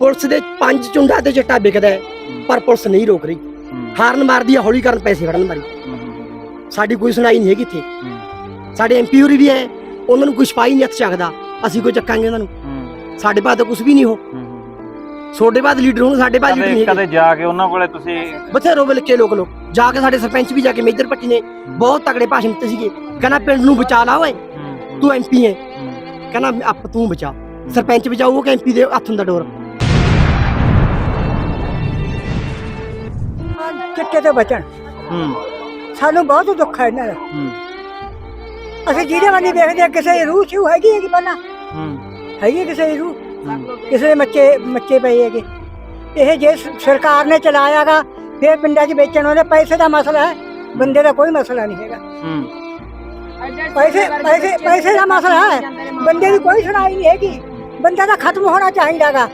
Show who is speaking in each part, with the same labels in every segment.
Speaker 1: Police ਦੇ ਪੰਜ ਚੁੰਡਾ ਤੇ ਚਿੱਟਾ ਵਿਕਦਾ ਹੈ ਪਰ ਪੁਲਿਸ ਨਹੀਂ ਰੋਕ ਰਹੀ। ਹਾਰਨ ਮਾਰਦੀ ਹੈ ਹੌਲੀ ਕਰਨ ਪੈਸੇ ਫੜਨ ਮਾਰੀ। ਸਾਡੀ ਕੋਈ ਸੁਣਾਈ ਨਹੀਂ ਹੈਗੀ ਇੱਥੇ। ਸਾਡੇ ਐਮਪੀ ਹੋਰੀ ਵੀ ਹੈ ਉਹਨਾਂ ਨੂੰ ਕੋਈ ਸਪਾਈ ਨਹੀਂ ਹੱਥ ਚੱਕਦਾ। ਅਸੀਂ ਕੋਈ ਚੱਕਾਂਗੇ ਉਹਨਾਂ ਨੂੰ। ਸਾਡੇ ਬਾਅਦ ਤਾਂ ਕੁਝ ਵੀ ਨਹੀਂ ਹੋ। ਛੋਡੇ ਬਾਅਦ ਲੀਡਰ ਹੋਣ ਸਾਡੇ ਬਾਅਦ ਲੀਡਰ
Speaker 2: ਕਦੇ
Speaker 1: ਨਹੀਂ ਹੈਗੇ।
Speaker 2: ਕਦੇ ਜਾ ਕੇ ਉਹਨਾਂ ਕੋਲੇ ਤੁਸੀਂ
Speaker 1: ਬਥੇਰੋ ਬਿਲਕੇ ਲੋਕ ਲੋਕ। ਜਾ ਕੇ ਸਾਡੇ ਸਰਪੰਚ ਵੀ ਜਾ ਕੇ ਮੇਜਰ ਪੱਟੀ ਨੇ ਬਹੁਤ ਤਕੜੇ ਭਾਸ਼ਣ ਦਿੱਤੇ ਸੀਗੇ। ਕਹਿੰਦਾ ਪਿੰਡ ਨੂੰ ਬਚਾ ਲਾ ਓਏ। ਤੂੰ ਐਮਪੀ ਹੈ ਕਹਿੰਦਾ ਆਪ ਤੂੰ ਬਚਾ। ਸਰਪੰਚ ਬਚਾਊ ਕਿ ਐਮਪੀ ਦੇ ਹੱਥ ਹੁੰਦਾ ਡੋਰ।
Speaker 3: ਚਿੱਟੇ ਤੋਂ ਬਚਣ।
Speaker 2: ਹੂੰ।
Speaker 3: ਸਾਨੂੰ ਬਹੁਤ ਦੁੱਖ ਹੈ ਇਹਨਾਂ ਦਾ।
Speaker 2: ਹੂੰ।
Speaker 3: ਅਸੀਂ ਜਿਹਦੇ ਵੱਲ ਵੇਖਦੇ ਹਾਂ, ਕਿਸੇ ਦੀ ਰੂਹ ਛੂ ਹੈਗੀ ਹੈਗੀ ਪਹਿਲਾਂ।
Speaker 2: ਹੂੰ।
Speaker 3: ਹੈਗੀ ਹੈ ਕਿਸੇ ਦੀ ਰੂਹ? ਕਿਸੇ ਦੇ ਮੱਚੇ ਮੱਚੇ ਪਏ ਹੈਗੇ। ਇਹ ਜੇ ਸ- ਸਰਕਾਰ ਨੇ ਚਲਾਇਆਗਾ ਫਿਰ ਪਿੰਡਾਂ 'ਚ ਵੇਚਣ ਉਹਦੇ ਪੈਸੇ ਦਾ ਮਸਲਾ ਹੈ। ਬੰਦੇ ਦਾ ਕੋਈ ਮਸਲਾ ਨਹੀਂ ਹੈਗਾ।
Speaker 2: ਹੂੰ।
Speaker 3: ਪੈਸੇ ਪੈਸੇ ਪੈਸੇ ਦਾ ਮਸਲਾ ਹੈ। ਬੰਦੇ ਦੀ ਕੋਈ ਸੁਣਾਈ ਨਹੀਂ ਹੈਗੀ। ਬੰਦਾ ਤਾਂ ਖਤਮ ਹੋਣਾ ਚਾਹੀਦਾਗਾ।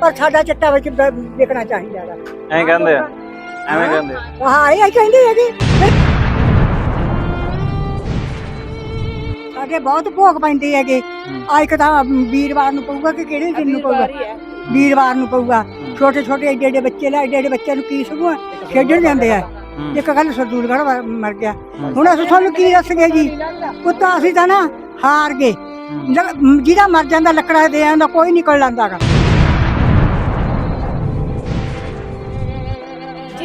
Speaker 3: ਪਰ ਸਾਡਾ ਚਿੱਟਾ ਵਿੱਚ ਬ- ਵਿਕਣਾ ਚਾਹੀਦਾਗਾ।
Speaker 2: ਐਂ ਕਹਿੰਦੇ ਆ ਐਵੇਂ ਕਹਿੰਦੇ। ਆ।
Speaker 3: ਹਾਂ ਇਹ ਕਹਿੰਦੇ ਹੈਗੇ। ਸਾਡੇ ਬਹੁਤ ਭੋਗ ਪੈਂਦੇ ਹੈਗੇ। ਆ ਇੱਕ ਤਾਂ ਵੀਰਵਾਰ ਨੂੰ ਪਊਗਾ ਕਿ ਕਿਹੜੇ ਦਿਨ ਨੂੰ ਪਊਗਾ? ਵੀਰਵਾਰ ਨੂੰ ਪਊਗਾ। ਛੋਟੇ ਛੋਟੇ ਏਡੇ ਏਡੇ ਬੱਚੇ ਲੈ ਏਡੇ ਏਡੇ ਬੱਚਿਆਂ ਨੂੰ ਕੀ ਸਗੋਂ ਖੇਡਣ ਜਾਂਦੇ ਆ। ਇੱਕ ਗੱਲ ਸਰਦੂਲਗੜ੍ਹ ਮਰ ਗਿਆ। ਹੁਣ ਅਸੀਂ ਤੁਹਾਨੂੰ ਕੀ ਦੱਸਗੇ ਜੀ? ਉੱਤਾਂ ਅਸੀਂ ਤਾਂ ਨਾ ਹਾਰ ਗਏ। ਜਿਹਦਾ ਮਰ ਜਾਂਦਾ ਲੱਕੜਾ ਦੇ ਆਂਦਾ ਕੋਈ ਨਿਕਲ ਲਾਂਦਾਗਾ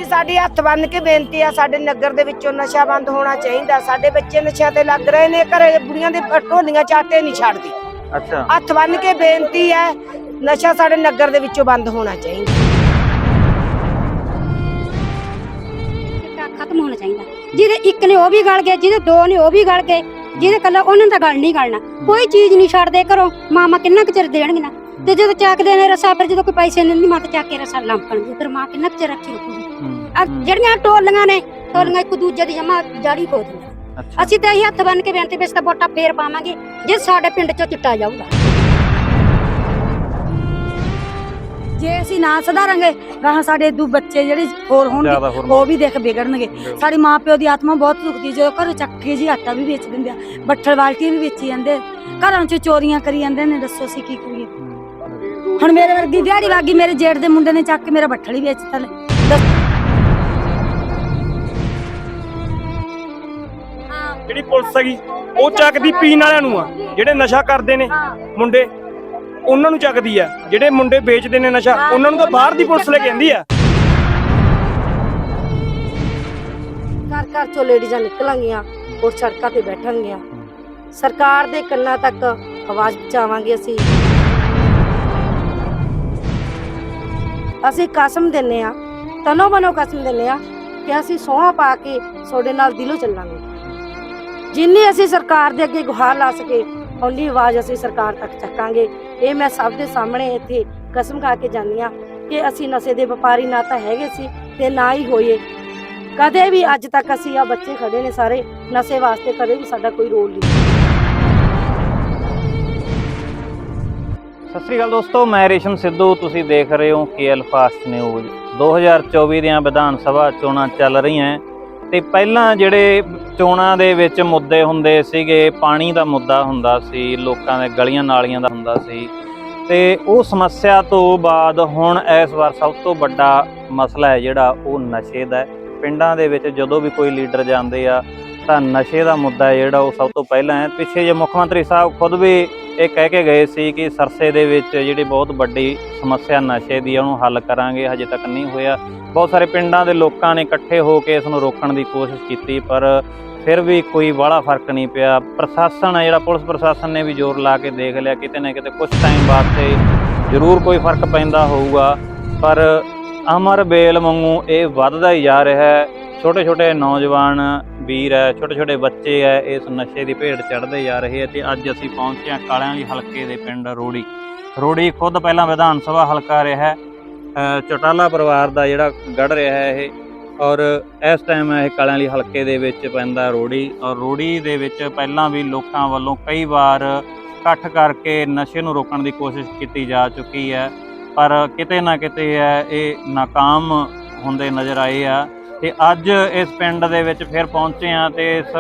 Speaker 4: ਸਾਡੀ ਹੱਥ ਬੰਨ ਕੇ ਬੇਨਤੀ ਆ ਸਾਡੇ ਨਗਰ ਦੇ ਵਿੱਚੋਂ ਨਸ਼ਾ ਬੰਦ ਹੋਣਾ ਚਾਹੀਦਾ। ਸਾਡੇ ਬੱਚੇ ਨਸ਼ਿਆਂ ਤੇ ਲੱਗ ਰਹੇ ਨੇ ਘਰੇ ਬੁੜੀਆਂ ਦੇ ਢੋਲੀਆਂ ਚਾਟੇ ਨਹੀਂ ਛੱਡਦੀ।
Speaker 2: ਅੱਛਾ।
Speaker 4: ਹੱਥ ਬੰਨ ਕੇ ਬੇਨਤੀ ਹੈ ਨਸ਼ਾ ਸਾਡੇ ਨਗਰ ਦੇ ਵਿੱਚੋਂ ਬੰਦ ਹੋਣਾ ਚਾਹੀਦਾ।
Speaker 5: ਚਿੱਟਾ ਖਤਮ ਹੋਣਾ ਚਾਹੀਦਾ। ਜਿਹਦੇ ਇੱਕ ਨੇ ਉਹ ਵੀ ਗਲ ਗਏ ਜਿਹਦੇ ਦੋ ਨੇ ਉਹ ਵੀ ਗਲ ਗਏ ਜਿਹਦੇ ਕੱਲਾ ਉਹਨਾਂ ਦਾ ਗੱਲ ਨਹੀਂ ਗਲਣਾ। ਕੋਈ ਚੀਜ਼ ਨਹੀਂ ਛੱਡਦੇ ਘਰੋਂ ਮਾਮਾ ਕਿੰਨਾ ਕੁ ਚਿਰ ਦੇਣਗੇ ਨਾ। ਤੇ ਜਦੋਂ ਚੱਕਦੇ ਨੇ ਰਸਾ ਫਿਰ ਜਦੋਂ ਕੋਈ ਪੈਸੇ ਨਹੀਂ ਦਿੰਦੀ ਮਾਂ ਤੇ ਚੱਕ ਕੇ ਰਸਾ ਲੰਪਣਗੇ ਫਿਰ ਮਾਂ ਕਿੰਨਾ ਕੁ ਚਿਰ ਰੱਖੀ ਰੱਖੂਗੀ। ਆ ਜਿਹੜੀਆਂ ਟੋਲੀਆਂ ਨੇ ਟੋਲੀਆਂ ਇੱਕ ਦੂਜੇ ਦੀ ਜਮਾ ਜਾੜੀ ਦਿੰਦੀਆਂ
Speaker 2: ਅੱਛਾ।
Speaker 5: ਅਸੀਂ ਤਾਂ ਇਹੀ ਹੱਥ ਬੰਨ ਕੇ ਬੇਨਤੀ ਵਿੱਚ ਤਾਂ ਵੋਟਾਂ ਫੇਰ ਪਾਵਾਂਗੇ ਜੇ ਸਾਡੇ ਪਿੰਡ ਚੋਂ ਚਿੱਟਾ ਜਾਊਗਾ।
Speaker 6: ਜੇ ਅਸੀਂ ਨਾ ਸੁਧਾਰਾਂਗੇ ਗਾਹਾਂ ਸਾਡੇ ਦੂ ਬੱਚੇ ਜਿਹੜੇ ਹੋਰ ਹੋਣਗੇ
Speaker 2: ਹੋਰ
Speaker 6: ਉਹ ਵੀ ਦੇਖ ਵਿਗੜਨਗੇ। ਸਾਡੀ ਮਾਂ ਪਿਓ ਦੀ ਆਤਮਾ ਬਹੁਤ ਦੁਖਦੀ ਜਦੋਂ ਘਰੋਂ ਚੱਕ ਕੇ ਜੀ ਆਟਾ ਵੀ ਵੇਚ ਦਿੰਦੇ ਆ ਬੱਠਲ ਬਾਲਟੀਆਂ ਵੀ ਵੇਚੀ ਜਾਂਦੇ ਘਰਾਂ 'ਚ ਚੋਰੀਆਂ ਕਰੀ ਜਾਂਦੇ ਨੇ ਦੱਸੋ ਅਸੀਂ ਕੀ ਕਰੀਏ? ਹੁਣ ਮੇਰੇ ਵਰਗੀ ਦਿਹਾੜੀ ਵਾਗੀ ਮੇਰੇ ਜੇਠ ਦੇ ਮੁੰਡੇ ਨੇ ਚੱਕ ਕੇ ਮੇਰਾ ਬੱਠਲ ਹੀ ਵੇਚਤਾ ਲੈ। ਦੱਸ
Speaker 7: ਜਿਹੜੀ ਪੁਲਿਸ ਹੈਗੀ, ਉਹ ਚੱਕਦੀ ਪੀਣ ਵਾਲਿਆਂ ਨੂੰ ਆ, ਜਿਹੜੇ ਨਸ਼ਾ ਕਰਦੇ ਨੇ ਮੁੰਡੇ, ਉਹਨਾਂ ਨੂੰ ਚੱਕਦੀ ਆ। ਜਿਹੜੇ ਮੁੰਡੇ ਵੇਚਦੇ ਨੇ ਨਸ਼ਾ, ਉਹਨਾਂ ਨੂੰ ਤਾਂ ਬਾਹਰ ਦੀ ਪੁਲਿਸ ਲੈ ਕੇ ਆਂਦੀ ਆ।
Speaker 4: ਘਰ ਘਰ ਚੋਂ ਲੇਡੀਜ਼ਾਂ ਨਿਕਲਾਂਗੀਆਂ ਔਰ ਸੜਕਾਂ ਤੇ ਬੈਠਣਗੀਆਂ ਸਰਕਾਰ ਦੇ ਕੰਨਾਂ ਤੱਕ ਆਵਾਜ਼ ਪਹੁੰਚਾਵਾਂਗੇ ਅਸੀਂ। ਅਸੀਂ ਕਸਮ ਦਿੰਨੇ ਆ ਤਨੋ ਮਨੋ ਕਸਮ ਦਿੰਨੇ ਆ ਕਿ ਅਸੀਂ ਸੋਹਾਂ ਪਾ ਕੇ ਤੁਹਾਡੇ ਨਾਲ ਦਿਲੋਂ ਚੱਲਾਂਗੇ। ਜਿੰਨੀ ਅਸੀਂ ਸਰਕਾਰ ਦੇ ਅੱਗੇ ਗੁਹਾਰ ਲਾ ਸਕੇ, ਓਨੀ ਆਵਾਜ਼ ਅਸੀਂ ਸਰਕਾਰ ਤੱਕ ਚੱਕਾਂਗੇ। ਇਹ ਮੈਂ ਸਭ ਦੇ ਸਾਹਮਣੇ ਇੱਥੇ ਕਸਮ ਖਾ ਕੇ ਜਾਂਦੀ ਹਾਂ ਕਿ ਅਸੀਂ ਨਸ਼ੇ ਦੇ ਵਪਾਰੀ ਨਾ ਤਾਂ ਹੈਗੇ ਸੀ ਤੇ ਨਾ ਹੀ ਹੋਈਏ। ਕਦੇ ਵੀ ਅੱਜ ਤੱਕ ਅਸੀਂ ਆ ਬੱਚੇ ਖੜੇ ਨੇ ਸਾਰੇ, ਨਸ਼ੇ ਵਾਸਤੇ ਕਦੇ ਵੀ ਸਾਡਾ ਕੋਈ ਰੋਲ ਨਹੀਂ।
Speaker 2: ਸਤਿ ਸ੍ਰੀ ਅਕਾਲ ਦੋਸਤੋ, ਮੈਂ ਰੇਸ਼ਮ ਸਿੱਧੂ। ਤੁਸੀਂ ਦੇਖ ਰਹੇ ਹੋ ਕੇਐਲ ਫਾਸਟ ਨਿਊਜ਼। 2024 ਦੀਆਂ ਵਿਧਾਨ ਸਭਾ ਚੋਣਾਂ ਚੱਲ ਰਹੀਆਂ। ਤੇ ਪਹਿਲਾਂ ਜਿਹੜੇ ਚੋਣਾਂ ਦੇ ਵਿੱਚ ਮੁੱਦੇ ਹੁੰਦੇ ਸੀਗੇ, ਪਾਣੀ ਦਾ ਮੁੱਦਾ ਹੁੰਦਾ ਸੀ, ਲੋਕਾਂ ਦੇ ਗਲੀਆਂ ਨਾਲੀਆਂ ਦਾ ਹੁੰਦਾ ਸੀ। ਤੇ ਉਹ ਸਮੱਸਿਆ ਤੋਂ ਬਾਅਦ ਹੁਣ ਇਸ ਵਾਰ ਸਭ ਤੋਂ ਵੱਡਾ ਮਸਲਾ ਹੈ ਜਿਹੜਾ, ਉਹ ਨਸ਼ੇ ਦਾ ਪਿੰਡਾਂ ਦੇ ਵਿੱਚ ਜਦੋਂ ਵੀ ਕੋਈ ਲੀਡਰ ਜਾਂਦੇ ਆ, ਤਾਂ ਨਸ਼ੇ ਦਾ ਮੁੱਦਾ ਜਿਹੜਾ, ਉਹ ਸਭ ਤੋਂ ਪਹਿਲਾਂ ਹੈ। ਪਿੱਛੇ ਜੇ ਮੁੱਖ ਮੰਤਰੀ ਸਾਹਿਬ ਖੁਦ ਵੀ ਇਹ ਕਹਿ ਕੇ ਗਏ ਸੀ ਕਿ ਸਰਸੇ ਦੇ ਵਿੱਚ ਜਿਹੜੀ ਬਹੁਤ ਵੱਡੀ ਸਮੱਸਿਆ ਨਸ਼ੇ ਦੀ ਹੈ ਉਹਨੂੰ ਹੱਲ ਕਰਾਂਗੇ, ਹਜੇ ਤੱਕ ਨਹੀਂ ਹੋਇਆ। ਬਹੁਤ ਸਾਰੇ ਪਿੰਡਾਂ ਦੇ ਲੋਕਾਂ ਨੇ ਇਕੱਠੇ ਹੋ ਕੇ ਇਸ ਨੂੰ ਰੋਕਣ ਦੀ ਕੋਸ਼ਿਸ਼ ਕੀਤੀ, ਪਰ ਫਿਰ ਵੀ ਕੋਈ ਬਾਹਲਾ ਫ਼ਰਕ ਨਹੀਂ ਪਿਆ। ਪ੍ਰਸ਼ਾਸਨ ਹੈ ਜਿਹੜਾ ਪੁਲਿਸ ਪ੍ਰਸ਼ਾਸਨ ਨੇ ਵੀ ਜ਼ੋਰ ਲਾ ਕੇ ਦੇਖ ਲਿਆ, ਕਿਤੇ ਨਾ ਕਿਤੇ ਕੁਝ ਟਾਈਮ ਵਾਸਤੇ ਜ਼ਰੂਰ ਕੋਈ ਫ਼ਰਕ ਪੈਂਦਾ ਹੋਊਗਾ। ਪਰ ਅਮਰ ਬੇਲ ਵਾਂਗੂ ਇਹ ਵੱਧਦਾ ਹੀ ਜਾ ਰਿਹਾ ਹੈ। ਛੋਟੇ ਛੋਟੇ ਨੌਜਵਾਨ ਵੀਰ ਹੈ ਛੋਟੇ ਛੋਟੇ ਬੱਚੇ ਹੈ, ਇਸ ਨਸ਼ੇ ਦੀ ਭੇਟ ਚੜਦੇ ਜਾ ਰਹੇ ਹੈ ਤੇ ਅੱਜ ਅਸੀਂ ਪਹੁੰਚੇ ਹਾਂ ਕਾਲਿਆਂ ਵਾਲੀ ਹਲਕੇ ਦੇ ਪਿੰਡ ਰੋੜੀ। ਰੋੜੀ ਖੁਦ ਪਹਿਲਾਂ ਵਿਧਾਨ ਸਭਾ ਹਲਕਾ ਰਿਹਾ ਹੈ। ਚਟਾਲਾ ਪਰਿਵਾਰ ਦਾ ਜਿਹੜਾ ਗੜ ਰਿਹਾ ਹੈ ਇਹ, ਔਰ ਇਸ ਟਾਈਮ ਇਹ ਕਾਲਿਆਂ ਵਾਲੀ ਹਲਕੇ ਦੇ ਵਿੱਚ ਪੈਂਦਾ ਰੋੜੀ, ਔਰ ਰੋੜੀ ਦੇ ਵਿੱਚ ਪਹਿਲਾਂ ਵੀ ਲੋਕਾਂ ਵੱਲੋਂ ਕਈ ਵਾਰ ਇਕੱਠ ਕਰਕੇ ਨਸ਼ੇ ਨੂੰ ਰੋਕਣ ਦੀ ਕੋਸ਼ਿਸ਼ ਕੀਤੀ ਜਾ ਚੁੱਕੀ ਹੈ, ਪਰ ਕਿਤੇ ਨਾ ਕਿਤੇ ਹੈ ਇਹ ਨਾਕਾਮ ਹੁੰਦੇ ਨਜ਼ਰ ਆਏ ਆ। ਤੇ ਅੱਜ ਇਸ ਪਿੰਡ ਦੇ ਵਿੱਚ ਫਿਰ ਪਹੁੰਚੇ ਆ ਤੇ ਇਸ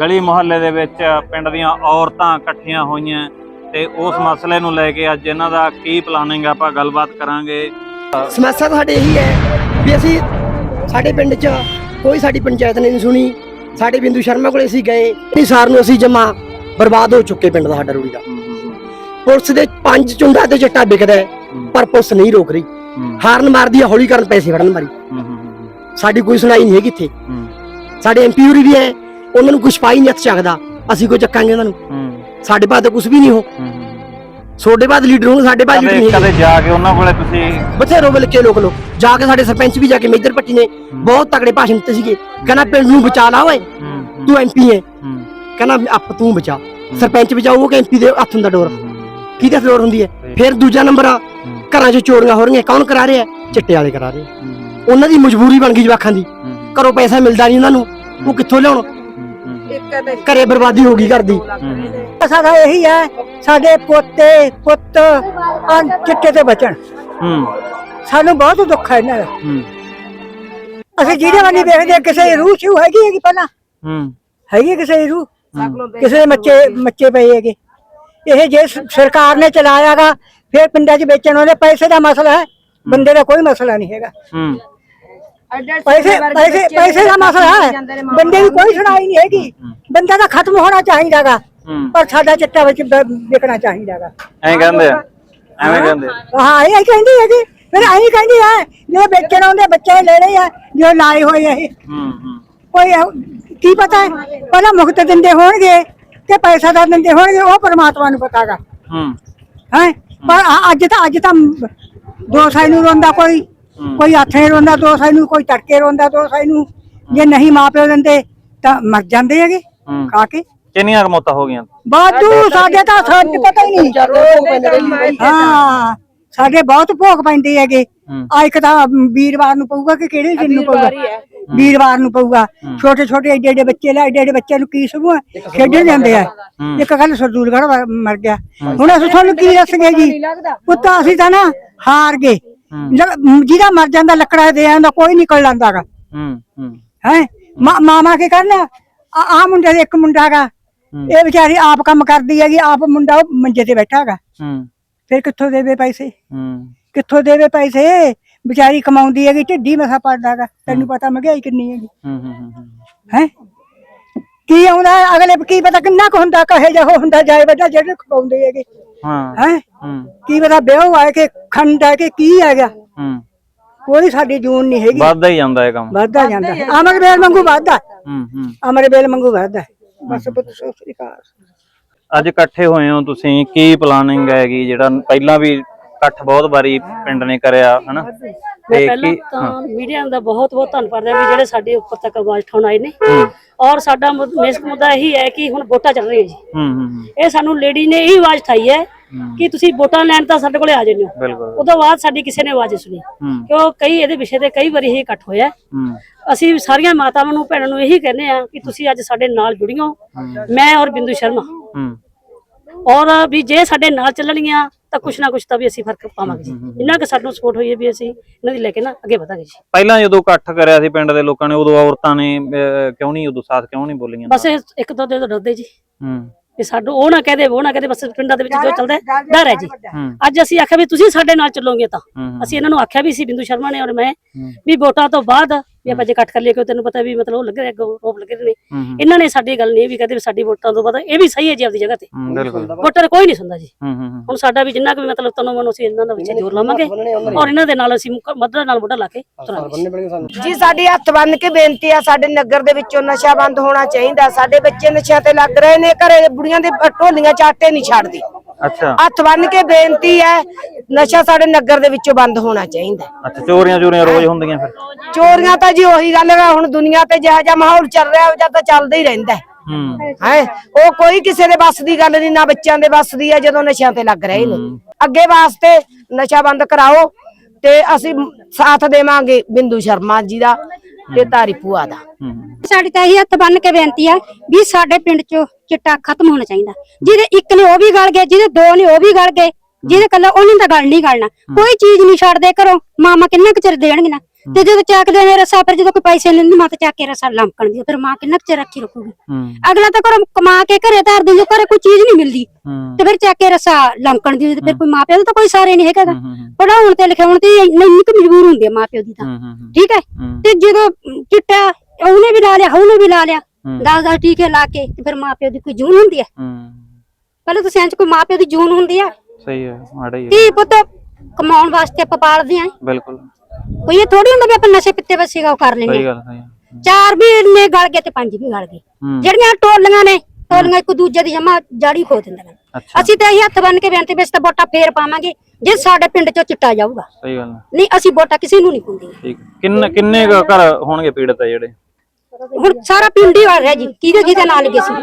Speaker 2: ਗਲੀ ਮੁਹੱਲੇ ਦੇ ਵਿੱਚ ਪਿੰਡ ਦੀਆਂ ਔਰਤਾਂ ਇਕੱਠੀਆਂ ਹੋਈਆਂ। ਤੇ ਉਸ ਮਸਲੇ ਨੂੰ ਲੈ ਕੇ ਅੱਜ ਇਹਨਾਂ ਦਾ ਕੀ ਪਲਾਨਿੰਗ ਆਪਾਂ ਗੱਲਬਾਤ ਕਰਾਂਗੇ।
Speaker 1: ਸਮੱਸਿਆ ਸਾਡੇ ਇਹੀ ਹੈ ਵੀ ਅਸੀਂ ਸਾਡੇ ਪਿੰਡ 'ਚ ਕੋਈ ਸਾਡੀ ਪੰਚਾਇਤ ਨੇ ਨਹੀਂ ਸੁਣੀ ਸਾਡੇ ਬਿੰਦੂ ਸ਼ਰਮਾ ਕੋਲੇ ਅਸੀਂ ਗਏ ਨਹੀਂ ਸਾਰ ਨੂੰ ਅਸੀਂ ਜਮਾ ਬਰਬਾਦ ਹੋ ਚੁੱਕੇ ਪਿੰਡ ਦਾ ਸਾਡਾ ਰੂੜੀ ਦਾ ਪੁਲਿਸ ਦੇ ਪੰਜ ਚੁੰਡਾ ਤੇ ਚਿੱਟਾ ਵਿਕਦਾ ਪਰ ਪੁਲਿਸ ਨਹੀਂ ਰੋਕ ਰਹੀ। ਹਾਰਨ ਮਾਰਦੀ ਹੈ ਹੌਲੀ ਕਰਨ ਪੈਸੇ ਫੜਨ ਮਾਰੀ। ਸਾਡੀ ਕੋਈ ਸੁਣਾਈ ਨਹੀਂ ਹੈਗੀ ਇੱਥੇ। ਸਾਡੇ ਐਮਪੀ ਹੋਰੀ ਵੀ ਹੈ ਉਹਨਾਂ ਨੂੰ ਕੁਛ ਪਾਈ ਨਹੀਂ ਹੱਥ ਚੱਕਦਾ। ਅਸੀਂ ਕੋਈ ਚੱਕਾਂਗੇ ਉਹਨਾਂ ਨੂੰ। ਸਾਡੇ ਬਾਅਦ ਕੁਝ ਵੀ ਨਹੀਂ ਹੋ। ਤੁਹਾਡੇ ਬਾਅਦ ਲੀਡਰ ਹੋਣ ਸਾਡੇ ਬਾਅਦ ਲੀਡਰ ਨਹੀਂ
Speaker 2: ਕਦੇ ਜਾ ਕੇ ਉਹਨਾਂ ਕੋਲੇ ਤੁਸੀਂ
Speaker 1: ਬਥੇਰੋ ਮਿਲ ਕੇ ਲੋਕ ਲੋਕ ਜਾ ਕੇ ਸਾਡੇ ਸਰਪੰਚ ਵੀ ਜਾ ਕੇ ਮੇਜਰ ਪੱਟੀ ਨੇ ਬਹੁਤ ਤਕੜੇ ਭਾਸ਼ਣ ਦਿੱਤੇ ਸੀਗੇ। ਕਹਿੰਦਾ ਪਿੰਡ ਨੂੰ ਬਚਾ ਲਾ ਓਏ। ਤੂੰ ਐਮਪੀ ਹੈ। ਕਹਿੰਦਾ ਆਪ ਤੂੰ ਬਚਾ। ਸਰਪੰਚ ਬਚਾਓ ਕਿ ਐਮਪੀ ਦੇ ਹੱਥ ਹੁੰਦਾ ਡੋਰ? ਕਿਹਦੇ ਹੱਥ ਡੋਰ ਹੁੰਦੀ ਹੈ ਫਿਰ ਦੂਜਾ ਨੰਬਰ ਆ, ਘਰਾਂ 'ਚ ਚੋਰੀਆਂ ਹੋ ਰਹੀਆਂ। ਕੌਣ ਕਰਾ ਰਿਹਾ? ਚਿੱਟੇ ਵਾਲੇ ਕਰਾ ਰਹੇ। ਉਹਨਾਂ ਦੀ ਮਜਬੂਰੀ ਬਣ ਗਈ ਜਵਾਖਾਂ ਦੀ। ਘਰੋਂ ਪੈਸਾ ਮਿਲਦਾ ਨਹੀਂ ਉਹਨਾਂ ਨੂੰ। ਉਹ ਕਿੱਥੋਂ ਲਿਆਉਣ? ਘਰੇ ਬਰਬਾਦੀ ਹੋ ਗਈ ਘਰ ਦੀ।
Speaker 3: ਸਾਡਾ ਇਹੀ ਹੈ ਸਾਡੇ ਪੋਤੇ ਪੁੱਤ ਆ ਚਿੱਟੇ ਤੇ ਬਚਣ। ਸਾਨੂੰ ਬਹੁਤ ਦੁੱਖ ਹੈ ਇਹਨਾਂ ਦਾ। ਅਸੀਂ ਜਿਹਦੇ ਵੱਲ ਵੇਖਦੇ ਕਿਸੇ ਦੀ ਰੂਹ ਸ਼ੂ ਹੈਗੀ ਹੈਗੀ ਪਹਿਲਾਂ। ਹੈਗੀ ਕਿਸੇ ਦੀ ਰੂਹ? ਕਿਸੇ ਦੇ ਬੱਚੇ ਬੱਚੇ ਪਏ ਹੈਗੇ। ਇਹ ਜੇ ਸ- ਸਰਕਾਰ ਨੇ ਚਲਾਇਆਗਾ ਫਿਰ ਪਿੰਡਾਂ 'ਚ ਵੇਚਣ ਵਾਲੇ ਪੈਸੇ ਦਾ ਮਸਲਾ ਹੈ। ਬੰਦੇ ਦਾ ਕੋਈ ਮਸਲਾ ਨਹੀਂ ਹੈਗਾ। ਪੈਸੇ ਪੈਸੇ ਪੈਸੇ ਦਾ ਮਸਲਾ ਹੈ। ਬੰਦੇ ਦੀ ਕੋਈ ਸੁਣਾਈ ਨਹੀਂ ਹੈਗੀ। ਬੰਦਾ ਤਾਂ ਖਤਮ ਹੋਣਾ ਚਾਹੀਦਾਗਾ। ਪਰ ਸਾਡਾ ਚਿੱਟਾ ਵਿੱਚ ਵਿਕਣਾ ਚਾਹੀਦਾਗਾ।
Speaker 2: ਐਂ ਕਹਿੰਦੇ ਆ। ਐਵੇਂ ਕਹਿੰਦੇ।
Speaker 3: ਹਾਂ ਇਹ ਕਹਿੰਦੀ ਹੈਗੀ। ਫਿਰ ਐਂ ਕਹਿੰਦੀ ਹੈ ਜਿਹੜੇ ਵੇਚਣ ਆਉਂਦੇ ਬੱਚੇ ਲੈਣੇ ਆ ਜੋ ਲਾਏ ਹੋਏ ਇਹ।
Speaker 2: ਹੂੰ ਹੂੰ।
Speaker 3: ਕੋਈ ਕੀ ਪਤਾ ਹੈ? ਪਹਿਲਾਂ ਮੁਕਤ ਦਿੰਦੇ ਹੋਣਗੇ ਤੇ ਪੈਸਾ ਦਾ ਦਿੰਦੇ ਹੋਣਗੇ ਉਹ ਪਰਮਾਤਮਾ ਨੂੰ ਪਤਾਗਾ।
Speaker 2: ਹੂੰ।
Speaker 3: ਹੈ? ਪਰ ਅੱਜ ਤਾਂ ਅੱਜ ਤਾਂ ਦੋ ਸਾਈ ਨੂੰ ਰੋਂਦਾ ਕੋਈ। ਕੋਈ ਹੱਥੇ ਰੋਂਦਾ ਦੋ ਸਾਈ ਨੂੰ ਕੋਈ ਤੜਕੇ ਰੋਂਦਾ ਦੋ ਸਾਈ ਨੂੰ। ਜੇ ਨਹੀਂ ਮਾਪਿਓ ਦਿੰਦੇ ਤਾਂ ਮਰ ਜਾਂਦੇ ਹੈਗੇ
Speaker 2: ਹੂੰ।
Speaker 3: ਖਾ ਕੇ।
Speaker 2: ਕਿੰਨੀਆਂ ਮੌਤਾਂ ਹੋ ਗਈਆਂ?
Speaker 3: ਬਾਦੂ ਸਾਡੇ ਤਾਂ ਸਾਨੂੰ ਪਤਾ ਹੀ ਨਹੀਂ। ਹਾਂ ਸਾਡੇ ਬਹੁਤ ਭੋਗ ਪੈਂਦੇ ਹੈਗੇ।
Speaker 2: ਹੂੰ।
Speaker 3: ਆ ਇੱਕ ਤਾਂ ਵੀਰਵਾਰ ਨੂੰ ਪਊਗਾ ਕਿ ਕਿਹੜੇ ਦਿਨ ਨੂੰ ਪਊਗਾ? ਵੀਰਵਾਰ ਨੂੰ ਪਊਗਾ। ਛੋਟੇ ਛੋਟੇ ਏਡੇ ਏਡੇ ਬੱਚੇ ਲੈ ਏਡੇ ਏਡੇ ਬੱਚਿਆਂ ਨੂੰ ਕੀ ਸਗੋਂ ਖੇਡਣ ਜਾਂਦੇ ਆ। ਇੱਕ ਕੱਲ ਸਰਦੂਲਗੜ ਮਰ ਗਿਆ। ਹੁਣ ਅਸੀਂ ਤੁਹਾਨੂੰ ਕੀ ਦੱਸਗੇ ਜੀ? ਪੁੱਤ ਅਸੀਂ ਤਾਂ ਨਾ ਹਾਰ ਗਏ। ਲ- ਜਿਹਦਾ ਮਰ ਜਾਂਦਾ ਲੱਕੜਾ ਦੇ ਆਂਦਾ ਕੋਈ ਨਿਕਲ ਲਾਂਦਾਗਾ
Speaker 2: ਹੂੰ ਹੂੰ।
Speaker 3: ਹੈ? ਮਾਮਾ ਕੀ ਕਰਨਾ? ਆ ਆਹ ਮੁੰਡੇ ਦੇ ਇੱਕ ਮੁੰਡਾ ਗਾ। ਇਹ ਵਿਚਾਰੀ ਆਪ ਕੰਮ ਕਰਦੀ ਹੈਗੀ ਆਪ ਮੁੰਡਾ ਉਹ ਮੰਜੇ ਤੇ ਬੈਠਾ ਹੈਗਾ
Speaker 2: ਹੂੰ।
Speaker 3: ਫਿਰ ਕਿੱਥੋਂ ਦੇਵੇ ਪੈਸੇ?
Speaker 2: ਹੂੰ।
Speaker 3: ਕਿੱਥੋਂ ਦੇਵੇ ਪੈਸੇ? ਵਿਚਾਰੀ ਕਮਾਉਂਦੀ ਹੈਗੀ ਢਿੱਡੀ ਮਸਾ ਪੜਦਾਗਾ ਤੈਨੂੰ ਪਤਾ ਮਹਿੰਗਾਈ ਕਿੰਨੀ ਹੈਗੀ।
Speaker 2: ਹੂੰ ਹੂੰ ਹੂੰ
Speaker 3: ਹੈ। ਕੀ ਆਉਂਦਾ? ਹੈ? ਅਗਲੇ ਕੀ ਪਤਾ ਕਿੰਨਾ ਕੁ ਹੁੰਦਾ ਕਹੇ ਜਾ ਹੁੰਦਾ ਜਾਏ ਬੇਟਾ ਜਿਹੜੇ ਖਵਾਉਂਦੇ ਹੈਗੇ।
Speaker 2: ਹਾਂ।
Speaker 3: ਕੀ ਪਤਾ ਵਿਆਹ ਹੈ ਕਿ ਖੰਡ ਹੈ ਕਿ ਕੀ ਹੈਗਾ
Speaker 2: ਹੂੰ।
Speaker 3: ਕੋਈ ਸਾਡੀ ਜੂਨ ਨਹੀਂ ਹੈਗੀ।
Speaker 2: ਵੱਧਦਾ ਹੀ ਜਾਂਦਾ ਇਹ ਕੰਮ।
Speaker 3: ਵੱਧਦਾ ਜਾਂਦਾ। ਹੈ। ਅਮਰ ਬੇਲ ਮੰਗੂ ਵੱਧਦਾ।
Speaker 2: ਹੂੰ ਹੂੰ।
Speaker 3: ਅਮਰ ਬੇਲ ਮੰਗੂ ਵੱਧਦਾ। ਬਸ ਪੁੱਤ ਸੋ ਸ੍ਰੀ ਅਕਾਲ।
Speaker 2: ਅੱਜ ਇਕੱਠੇ ਹੋਏ ਹੋ ਤੁਸੀਂ। ਕੀ ਪਲਾਨਿੰਗ ਹੈਗੀ? ਜਿਹੜਾ ਪਹਿਲਾਂ ਵੀ ਇਕੱਠ ਬਹੁਤ ਵਾਰੀ ਪਿੰਡ ਨੇ ਕਰਿਆ ਹਨਾ? ਤੇ
Speaker 8: ਪਹਿਲਾਂ ਤਾਂ ਮੀਡੀਆ ਦਾ ਬਹੁਤ ਬਹੁਤ ਧੰਨਵਾਦ ਹੈ ਵੀ ਜਿਹੜੇ ਸਾਡੇ ਉੱਪਰ ਤੱਕ ਆਵਾਜ਼ ਉਠਾਉਣ ਆਏ ਨੇ। ਔਰ ਸਾਡਾ ਮੇਸਕ ਮੁੱਦਾ ਇਹੀ ਹੈ ਕਿ ਹੁਣ ਵੋਟਾਂ ਚੱਲ ਰਹੀਆਂ ਜੀ।
Speaker 2: ਹੂੰ ਹੂੰ ਹੂੰ,
Speaker 8: ਇਹ ਸਾਨੂੰ ਲੇਡੀ ਨੇ ਇਹੀ ਆਵਾਜ਼ ਉਠਾਈ ਹੈ ਕਿ ਤੁਸੀਂ ਵੋਟਾਂ ਲੈਣ ਤਾਂ ਸਾਡੇ ਕੋਲੇ ਆ ਜਾਂਦੇ ਹੋ ਉਦੋਂ ਬਾਅਦ ਸਾਡੀ ਕਿਸੇ ਨੇ ਆਵਾਜ਼ ਸੁਣੀ।
Speaker 2: ਹੂੰ।
Speaker 8: ਕਿਉਂ? ਕਈ ਇਹਦੇ ਵਿਸ਼ੇ ਤੇ ਕਈ ਵਾਰੀ ਇਹ ਇਕੱਠ ਹੋਇਆ। ਹੈ।
Speaker 2: ਹੂੰ
Speaker 8: ਅਸੀਂ ਸਾਰੀਆਂ ਮਾਤਾਵਾਂ ਨੂੰ ਭੈਣਾਂ ਨੂੰ ਇਹੀ ਕਹਿੰਦੇ ਆ ਕਿ ਤੁਸੀਂ ਅੱਜ ਸਾਡੇ ਨਾਲ ਜੁੜੀਓ। ਮੈਂ ਔਰ ਬਿੰਦੂ ਸ਼ਰਮਾ।
Speaker 2: ਹੂੰ।
Speaker 8: ਔਰ ਵੀ ਜੇ ਸਾਡੇ ਨਾਲ ਚੱਲਣਗੀਆਂ ਤਾਂ ਕੁਛ ਨਾ ਕੁਛ ਤਾਂ ਵੀ ਅਸੀਂ ਫ਼ਰਕ ਪਾਵਾਂਗੇ ਜੀ। ਇੰਨਾ ਕਿ ਸਾਨੂੰ ਸਪੋਰਟ ਹੋਈ ਹੈ ਵੀ ਅਸੀਂ ਇਹਨਾਂ ਦੀ ਲੈ ਕੇ ਨਾ ਅੱਗੇ ਵਧਾਂਗੇ ਜੀ।
Speaker 2: ਪਹਿਲਾਂ ਜਦੋਂ ਇਕੱਠ ਕਰਿਆ ਸੀ ਪਿੰਡ ਦੇ ਲੋਕਾਂ ਨੇ ਉਦੋਂ ਔਰਤਾਂ ਨੇ ਅਹ, ਕਿਉਂ ਨਹੀਂ ਉਦੋਂ ਸਾਥ ਕਿਉਂ ਨਹੀਂ ਬੋਲੀਆਂ?
Speaker 8: ਬਸ ਇਹ ਇੱਕ ਦੋ ਦੇ ਤੋਂ ਡਰਦੇ ਜੀ।
Speaker 2: ਹੂੰ।
Speaker 8: ਵੀ ਸਾਡੂ ਉਹ ਨਾ ਕਹਦੇ ਉਹ ਨਾ ਕਹਦੇ ਬਸ ਪਿੰਡਾਂ ਦੇ ਵਿੱਚ ਜੋ ਚੱਲਦਾ ਹੈ, ਡਰ ਹੈ ਜੀ।
Speaker 2: ਹੂੰ।
Speaker 8: ਅੱਜ ਅਸੀਂ ਆਖਿਆ ਵੀ ਤੁਸੀਂ ਸਾਡੇ ਨਾਲ ਚੱਲੋਗੇ ਤਾਂ।
Speaker 2: ਹੂੰ
Speaker 8: ਅਸੀਂ ਇਹਨਾਂ ਨੂੰ ਆਖਿਆ ਵੀ ਸੀ ਬਿੰਦੂ ਸ਼ਰਮਾ ਨੇ ਔਰ ਮੈਂ
Speaker 2: ਹੂੰ।
Speaker 8: ਵੀ ਵੋਟਾਂ ਤੋਂ ਬਾਅਦ ਵੀ ਆਪਾਂ ਜੇ ਇਕੱਠ ਕਰ ਲਈਏ ਕਿਉਂ ਤੈਨੂੰ ਪਤਾ ਵੀ ਮਤਲਬ ਉਹ ਲੱਗੇ ਰੋਪ ਲੱਗੇ ਨੇ। ਇਹਨਾਂ ਨੇ ਸਾਡੀ ਗੱਲ ਨਹੀਂ ਵੀ ਕਹਦੇ ਸਾਡੀ ਵੋਟਾਂ ਤੋਂ ਬਾਅਦ ਇਹ ਵੀ ਸਹੀ ਹੈ ਜੀ ਆਪਦੀ ਜਗ੍ਹਾ ਤੇ।
Speaker 2: ਬਿਲਕੁਲ।
Speaker 8: ਵੋਟਰ ਕੋਈ ਨਹੀਂ ਸੁਣਦਾ ਜੀ।
Speaker 2: ਹੂੰ ਹੂੰ ਹੂੰ,
Speaker 8: ਹੁਣ ਸਾਡਾ ਵੀ ਜਿੰਨਾ ਕੁ ਵੀ ਮਤਲਬ ਤਨੋਂ ਮਨੋਂ ਅਸੀਂ ਇਹਨਾਂ ਦਾ ਵਿੱਚ ਜ਼ੋਰ ਲਾਵਾਂਗੇ ਔਰ ਇਹਨਾਂ ਦੇ ਨਾਲ ਅਸੀਂ ਮਦਦ ਨਾਲ ਵੋਟਾਂ ਲਾ ਕੇ
Speaker 9: ਜੀ ਸਾਡੀ ਹੱਥ ਬੰਨ ਕੇ ਬੇਨਤੀ ਆ ਸਾਡੇ ਨਗਰ ਦੇ ਵਿੱਚੋਂ ਨਸ਼ਾ ਬੰਦ ਹੋਣਾ ਚਾਹੀਦਾ। ਸਾਡੇ ਬੱਚੇ ਨਸ਼ਿਆਂ ਤੇ ਲੱਗ ਰਹੇ ਨੇ ਘਰੇ ਬੁੜੀਆਂ ਦੇ ਢੋਲੀਆਂ ਚਾਟੇ ਨਹੀਂ ਛੱਡਦੀ।
Speaker 2: ਅੱਛਾ।
Speaker 9: ਹੱਥ ਬੰਨ ਕੇ ਬੇਨਤੀ ਹੈ ਨਸ਼ਾ ਸਾਡੇ ਨਗਰ ਦੇ ਵਿੱਚੋਂ ਬੰਦ ਹੋਣਾ ਚਾਹੀਦਾ।
Speaker 2: ਅੱਛਾ ਚੋਰੀਆਂ ਚੋਰੀਆਂ ਰੋਜ਼ ਹੁੰਦੀਆਂ ਫਿਰ।
Speaker 9: ਚੋਰੀਆਂ ਤਾਂ ਜੀ ਉਹੀ ਗੱਲ ਹੈ ਹੁਣ ਦੁਨੀਆ ਤੇ ਜਿਹੜਾ ਜਿਹਾ ਮਾਹੌਲ ਚੱਲ ਰਿਹਾ ਉਹ ਤਾਂ ਚੱਲਦਾ ਹੀ ਰਹਿੰਦਾ ਹੈ।
Speaker 2: ਹੂੰ।
Speaker 9: ਹੈ ਉਹ ਕੋਈ ਕਿਸੇ ਦੇ ਵੱਸ ਦੀ ਗੱਲ ਨਹੀਂ ਨਾ ਬੱਚਿਆਂ ਦੇ ਵੱਸ ਦੀ ਹੈ ਜਦੋਂ ਨਸ਼ਿਆਂ ਤੇ ਲੱਗ ਰਹੇ ਨੇ। ਅੱਗੇ ਵਾਸਤੇ ਨਸ਼ਾ ਬੰਦ ਕਰਾਓ ਤੇ ਅਸੀਂ ਸਾਥ ਦੇਵਾਂਗੇ ਬਿੰਦੂ ਸ਼ਰਮਾ ਜੀ ਦਾ। ਤੇ ਤਾਰੀ ਭੂਆ ਦਾ।
Speaker 5: ਸਾਡੀ ਤਾਂ ਇਹੀ ਹੱਥ ਬੰਨ ਕੇ ਬੇਨਤੀ ਆ ਵੀ ਸਾਡੇ ਪਿੰਡ 'ਚ ਚਿੱਟਾ ਖਤਮ ਹੋਣਾ ਚਾਹੀਦਾ। ਜਿਹਦੇ ਇੱਕ ਨੇ ਉਹ ਵੀ ਗਲ ਗਏ ਜਿਹਦੇ ਦੋ ਨੇ ਉਹ ਵੀ ਗਲ ਗਏ ਜਿਹਦੇ ਕੱਲਾ ਉਹਨਾਂ ਦਾ ਗੱਲ ਨਹੀਂ ਗਲਣਾ। ਕੋਈ ਚੀਜ਼ ਨਹੀਂ ਛੱਡਦੇ ਘਰੋਂ। ਮਾਮਾ ਕਿੰਨਾ ਕੁ ਚਿਰ ਦੇਣਗੇ ਨਾ? ਤੇ ਜਦੋਂ ਚੱਕਦੇ ਨੇ ਰਸਾ ਫਿਰ ਜਦੋਂ ਕੋਈ ਪੈਸੇ ਲੈਂਦੀ ਮਾਂ ਤੇ ਚੱਕ ਕੇ ਰਸਾ ਲੰਕਣ ਦੀ ਫਿਰ ਮਾਂ ਕਿੰਨਾ ਕੁ ਚਿਰ ਰੱਖੀ ਰੱਖੂਗੀ?
Speaker 2: ਹੂੰ।
Speaker 5: ਅਗਲਾ ਤਾਂ ਘਰੋਂ ਕਮਾ ਕੇ ਘਰੇ ਧਰ ਦਿੰਦੇ ਘਰੇ ਕੋਈ ਚੀਜ਼ ਨਹੀਂ ਮਿਲਦੀ।
Speaker 2: ਹੂੰ।
Speaker 5: ਤੇ ਫਿਰ ਚੱਕ ਕੇ ਰਸਾ ਲੰਕਣ ਦੀ ਤੇ ਫਿਰ ਕੋਈ ਮਾਪਿਆਂ ਦਾ ਤਾਂ ਕੋਈ ਸਾਰੇ ਨਹੀਂ ਹੈਗਾ।
Speaker 2: ਹੂੰ ਹੂੰ
Speaker 5: ਪੜਾਉਣ ਤੇ ਲਿਖਾਉਣ ਤੇ ਇੰਨੀ ਕੁ ਮਜਬੂਰ ਹੁੰਦੀ ਆ ਮਾਪਿਓ ਦੀ ਤਾਂ।
Speaker 2: ਹੂੰ ਹੂੰ
Speaker 5: ਠੀਕ ਹੈ?
Speaker 2: ਹੂੰ।
Speaker 5: ਤੇ ਜਦੋਂ ਚਿੱਟਾ ਉਹਨੇ ਵੀ ਲਾ ਲਿਆ ਉਹਨੇ ਵੀ ਲਾ ਲਿਆ।
Speaker 2: ਹੂੰ।
Speaker 5: ਦਸ ਦਸ ਟੀਕੇ ਲਾ ਕੇ ਤੇ ਫਿਰ ਮਾਪਿਓ ਦੀ ਕੋਈ ਜੂਨ ਹੁੰਦੀ ਹੈ?
Speaker 2: ਹੂੰ।
Speaker 5: ਪਹਿਲਾਂ ਤੁਸੀਂ ਇੰਜ ਕੋਈ ਮਾਪਿਓ ਦੀ ਜੂਨ ਹੁੰਦੀ ਆ
Speaker 2: ਸਹੀ ਹੈ ਮਾੜਾ ਹੀ ਹੈ।
Speaker 5: ਧੀ ਪੁੱਤ ਕਮਾਉਣ ਵਾਸਤੇ ਆਪਾਂ ਪਾਲਦੇ ਆਂ
Speaker 2: ਬਿਲਕੁਲ।
Speaker 5: ਕੋਈ ਇਹ ਥੋੜੀ ਹੁੰਦਾ ਵੀ ਆਪਾਂ ਨਸ਼ੇ ਪਿੱਤੇ ਵਸੇਗਾ ਉਹ ਕਰ
Speaker 2: ਸਹੀ
Speaker 5: ਲੈਂਦੇ
Speaker 2: ਗੱਲ ਸਹੀ।
Speaker 5: ਚਾਰ ਵੀ ਨੇ ਗਲ ਗਏ ਤੇ ਪੰਜ ਵੀ ਗਲ ਗਏ।
Speaker 2: ਹੂੰ।
Speaker 5: ਜਿਹੜੀਆਂ ਟੋਲੀਆਂ ਨੇ ਟੋਲੀਆਂ ਇੱਕ ਦੂਜੇ ਦੀ ਜਮਾ ਜਾੜੀ ਖੋ ਦਿੰਦੇ ਨੇ।
Speaker 2: ਅੱਛਾ।
Speaker 5: ਅਸੀਂ ਤਾਂ ਇਹੀ ਹੱਥ ਬੰਨ ਕੇ ਬੇਨਤੀ ਵਿੱਚ ਤਾਂ ਵੋਟਾਂ ਫੇਰ ਪਾਵਾਂਗੇ ਜੇ ਸਾਡੇ ਪਿੰਡ ਚੋਂ ਚਿੱਟਾ ਜਾਊਗਾ।
Speaker 2: ਸਹੀ ਗੱਲ ਹੈ।
Speaker 5: ਨਹੀਂ ਅਸੀਂ ਵੋਟਾਂ ਕਿਸੇ ਨੂੰ ਨਹੀਂ ਪਾਉਂਦੇ।
Speaker 2: ਠੀਕ ਕਿੰਨੇ ਕਿੰਨੇ ਕੁ ਘਰ ਹੋਣਗੇ ਪੀੜਤ ਆ ਜਿਹੜੇ?
Speaker 5: ਹੁਣ ਸਾਰਾ ਪਿੰਡ ਹੀ ਆ ਰਿਹਾ ਜੀ ਕਿਹਦੇ ਕਿਹਦੇ ਨਾਲ ਲੱਗੇ ਸੀ?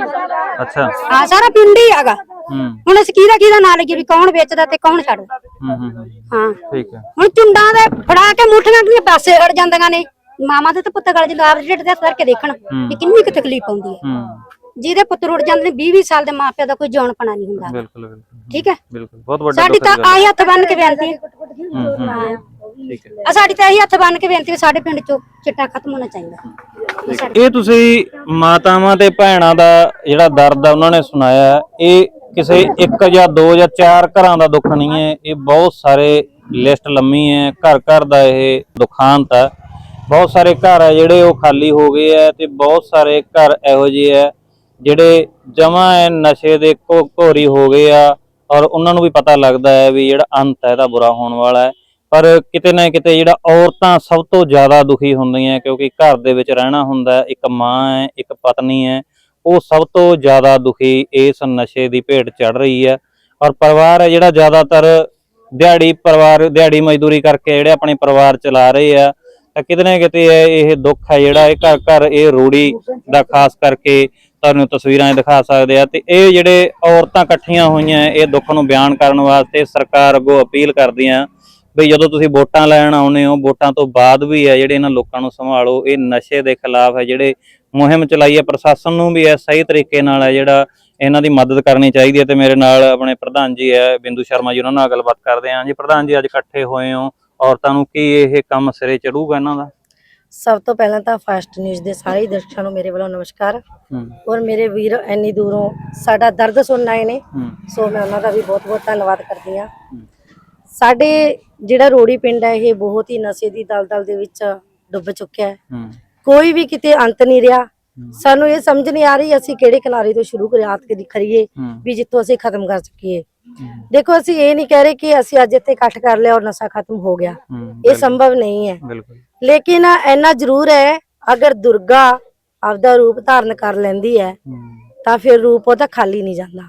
Speaker 2: ਅੱਛਾ।
Speaker 5: ਹਾਂ ਸਾਰਾ ਪਿੰਡ ਹੀ ਹੈਗਾ। ਹੁਣ ਅਸੀਂ ਕਿਹਦਾ ਕਿਹਦਾ ਨਾਂ ਲੱਗੇ ਵੀ ਕੌਣ ਵੇਚਦਾ ਤੇ ਕੌਣ ਛੱਡਦਾ?
Speaker 2: ਹੂੰ ਹੂੰ ਹੂੰ।
Speaker 5: ਹਾਂ।
Speaker 2: ਠੀਕ ਹੈ।
Speaker 5: ਹੁਣ ਚੁੰਡਾਂ ਦੇ ਫੜਾ ਕੇ ਮੁੱਠੀਆਂ ਦੀਆਂ ਪਾਸੇ ਹਟ ਜਾਂਦੀਆਂ ਨੇ। ਮਾਮਾ ਦੇ ਤਾਂ ਪੁੱਤ ਗਲ ਜਦੋਂ ਆਪ ਢਿੱਡ ਦੇ ਕਰਕੇ ਦੇਖਣ ਵੀ ਕਿੰਨੀ ਕੁ ਤਕਲੀਫ ਆਉਂਦੀ ਹੈ।
Speaker 2: ਹੂੰ।
Speaker 5: ਜਿਹਦੇ ਪੁੱਤ ਰੁੜ ਜਾਂਦੇ ਨੇ 20 20 ਸਾਲ ਦੇ ਮਾਪਿਆਂ ਦਾ ਕੋਈ ਜਾਣਪਣਾ ਨਹੀਂ ਹੁੰਦਾ।
Speaker 2: ਬਿਲਕੁਲ ਬਿਲਕੁਲ।
Speaker 5: ਠੀਕ ਹੈ?
Speaker 2: ਬਿਲਕੁਲ। ਬਹੁਤ ਵੱਡਾ
Speaker 5: ਸਾਡੀ ਤਾਂ
Speaker 2: ਦੀ
Speaker 5: ਆਹੀ ਹੱਥ ਬੰਨ ਕੇ ਬੇਨਤੀ। ਹੈ
Speaker 2: ਹੂੰ। ਹੂੰ। ਠੀਕ ਹੈ।
Speaker 5: ਆ ਸਾਡੀ ਤਾਂ ਇਹੀ ਹੱਥ ਬੰਨ ਕੇ ਬੇਨਤੀ ਸਾਡੇ ਪਿੰਡ ਚੋਂ ਚਿੱਟਾ ਖਤਮ ਹੋਣਾ ਚਾਹੀਦਾ।
Speaker 2: ਇਹ ਤੁਸੀਂ ਮਾਤਾਵਾਂ ਤੇ ਭੈਣਾਂ ਦਾ ਜਿਹੜਾ ਦਰਦ ਆ ਉਹਨਾਂ ਨੇ ਸੁਣਾਇਆ ਹੈ। ਇਹ ਕਿਸੇ ਇੱਕ ਜਾਂ ਦੋ ਜਾਂ ਚਾਰ ਘਰਾਂ ਦਾ ਦੁੱਖ ਨਹੀਂ ਹੈ। ਇਹ ਬਹੁਤ ਸਾਰੇ ਲਿਸਟ ਲੰਮੀ ਹੈ। ਘਰ ਘਰ ਦਾ ਇਹ ਦੁਖਾਂਤ ਹੈ। ਬਹੁਤ ਸਾਰੇ ਘਰ ਹੈ ਜਿਹੜੇ ਉਹ ਖਾਲੀ ਹੋ ਗਏ ਹੈ ਤੇ ਬਹੁਤ ਸਾਰੇ ਘਰ ਇਹੋ ਜਿਹੇ ਹੈ ਜਿਹੜੇ ਜਮਾ ਨਸ਼ੇ ਦੇ ਘੋ- ਘੋਰੀ ਹੋ ਗਏ ਆ ਔਰ ਉਹਨਾਂ ਨੂੰ ਵੀ ਪਤਾ ਲੱਗਦਾ ਹੈ ਵੀ ਜਿਹੜਾ ਅੰਤ ਹੈ ਇਹਦਾ ਬੁਰਾ ਹੋਣ ਵਾਲਾ ਹੈ। ਪਰ ਕਿਤੇ ਨਾ ਕਿਤੇ ਜਿਹੜਾ ਔਰਤਾਂ ਸਭ ਤੋਂ ਜ਼ਿਆਦਾ ਦੁਖੀ ਹੁੰਦੀਆਂ ਕਿਉਂਕਿ ਘਰ ਦੇ ਵਿੱਚ ਰਹਿਣਾ ਹੁੰਦਾ ਇੱਕ ਮਾਂ ਹੈ, ਇੱਕ ਪਤਨੀ ਹੈ। ਉਹ ਸਭ ਤੋਂ ਜ਼ਿਆਦਾ ਦੁਖੀ ਇਸ ਨਸ਼ੇ ਦੀ ਭੇਟ ਚੜ ਰਹੀ ਹੈ। ਔਰ ਪਰਿਵਾਰ ਹੈ ਜਿਹੜਾ ਜ਼ਿਆਦਾਤਰ ਦਿਹਾੜੀ ਪਰਿਵਾਰ, ਦਿਹਾੜੀ ਮਜ਼ਦੂਰੀ ਕਰਕੇ ਜਿਹੜੇ ਆਪਣੇ ਪਰਿਵਾਰ ਚਲਾ ਰਹੇ ਆ, ਤਾਂ ਕਿਤੇ ਨਾ ਕਿਤੇ ਇਹ ਦੁੱਖ ਹੈ ਜਿਹੜਾ ਇਹ ਘਰ ਘਰ ਇਹ ਰੂੜੀ ਦਾ ਖਾਸ ਕਰਕੇ ਤੁਹਾਨੂੰ ਤਸਵੀਰਾਂ ਦਿਖਾ ਸਕਦੇ ਆ। ਤੇ ਇਹ ਜਿਹੜੇ ਔਰਤਾਂ ਇਕੱਠੀਆਂ ਹੋਈਆਂ, ਇਹ ਦੁੱਖ ਨੂੰ ਬਿਆਨ ਕਰਨ ਵਾਸਤੇ ਸਰਕਾਰ ਅੱਗੋਂ ਅਪੀਲ ਕਰਦੀਆਂ ਵੀ ਜਦੋਂ ਤੁਸੀਂ ਵੋਟਾਂ ਲੈਣ ਆਉਨੇ ਹੋ, ਵੋਟਾਂ ਤੋਂ ਬਾਅਦ ਵੀ ਹੈ ਜਿਹੜੇ ਇਹਨਾਂ ਲੋਕਾਂ ਨੂੰ ਸੰਭਾਲੋ, ਇਹ ਨਸ਼ੇ ਦੇ ਖਿਲਾਫ ਹੈ ਜਿਹੜੇ ਮੁਹਿੰਮ ਚਲਾਈ ਹੈ ਪ੍ਰਸ਼ਾਸਨ ਨੂੰ ਵੀ ਹੈ ਸਹੀ ਤਰੀਕੇ ਨਾਲ ਹੈ ਜਿਹੜਾ ਇਹਨਾਂ ਦੀ ਮਦਦ ਕਰਨੀ ਚਾਹੀਦੀ ਹੈ ਤੇ ਮੇਰੇ ਨਾਲ ਆਪਣੇ ਪ੍ਰਧਾਨ ਜੀ ਹੈ ਬਿੰਦੂ ਸ਼ਰਮਾ ਜੀ ਉਹਨਾਂ ਨਾਲ ਗੱਲਬਾਤ ਕਰਦੇ ਹਾਂ ਜੀ। ਪ੍ਰਧਾਨ ਜੀ ਅੱਜ ਇਕੱਠੇ ਹੋਏ ਹੋ ਔਰਤਾਂ ਨੂੰ ਕੀ ਇਹ ਕੰਮ ਸਿਰੇ ਚੜੂਗਾ ਇਹਨਾਂ ਦਾ?
Speaker 4: ਸਭ ਤੋਂ ਪਹਿਲਾਂ ਤਾਂ ਫਾਸਟ ਨਿਊਜ਼ ਦੇ ਸਾਰੇ ਦਰਸ਼ਕਾਂ ਨੂੰ ਮੇਰੇ ਵੱਲੋਂ ਨਮਸਕਾਰ। ਔਰ ਮੇਰੇ ਵੀਰ ਇੰਨੀ ਦੂਰੋਂ ਸਾਡਾ ਦਰਦ ਸੁਣਨ ਆਏ ਨੇ ਸੋ ਮੈਂ ਉਹਨਾਂ ਦਾ ਵੀ ਬਹੁਤ-ਬਹੁਤ ਧੰਨਵਾਦ ਕਰਦੀ ਹਾਂ। ਸਾਡੇ ਜਿਹੜਾ ਰੋੜੀ ਪਿੰਡ ਹੈ ਇਹ ਬਹੁਤ ਹੀ ਨਸ਼ੇ ਦੀ ਦਲਦਲ ਦੇ ਵਿੱਚ ਡੁੱਬ ਚੁੱਕਿਆ ਹੂੰ। ਕੋਈ ਵੀ ਕਿਤੇ ਅੰਤ ਨਹੀਂ ਰਿਹਾ। ਸਾਨੂੰ ਇਹ ਸਮਝ ਨਹੀਂ ਆ ਰਹੀ ਅਸੀਂ ਕਿਹੜੇ ਕਿਨਾਰੇ ਤੋਂ ਸ਼ੁਰੂ ਕਰਿਆਤ ਕਰੀ ਕਰੀਏ ਵੀ ਜਿੱਥੋਂ ਅਸੀਂ ਖਤਮ ਕਰ ਸਕੀਏ। ਦੇਖੋ ਅਸੀਂ ਇਹ ਨਹੀਂ ਕਹਿ ਰਹੇ ਕਿ ਅਸੀਂ ਅੱਜ ਇੱਥੇ ਇਕੱਠ ਕਰ ਲਿਆ ਔਰ ਨਸ਼ਾ ਖਤਮ ਹੋ ਗਿਆ। ਇਹ ਸੰਭਵ ਨਹੀਂ ਹੈ। ਲੇਕਿਨ ਇੰਨਾ ਜ਼ਰੂਰ ਹੈ ਅਗਰ ਦੁਰਗਾ ਆਪਦਾ ਰੂਪ ਧਾਰਨ ਕਰ ਲੈਂਦੀ ਹੈ ਤਾਂ ਫਿਰ ਰੂਪ ਉਹਦਾ ਖਾਲੀ ਨਹੀਂ ਜਾਂਦਾ।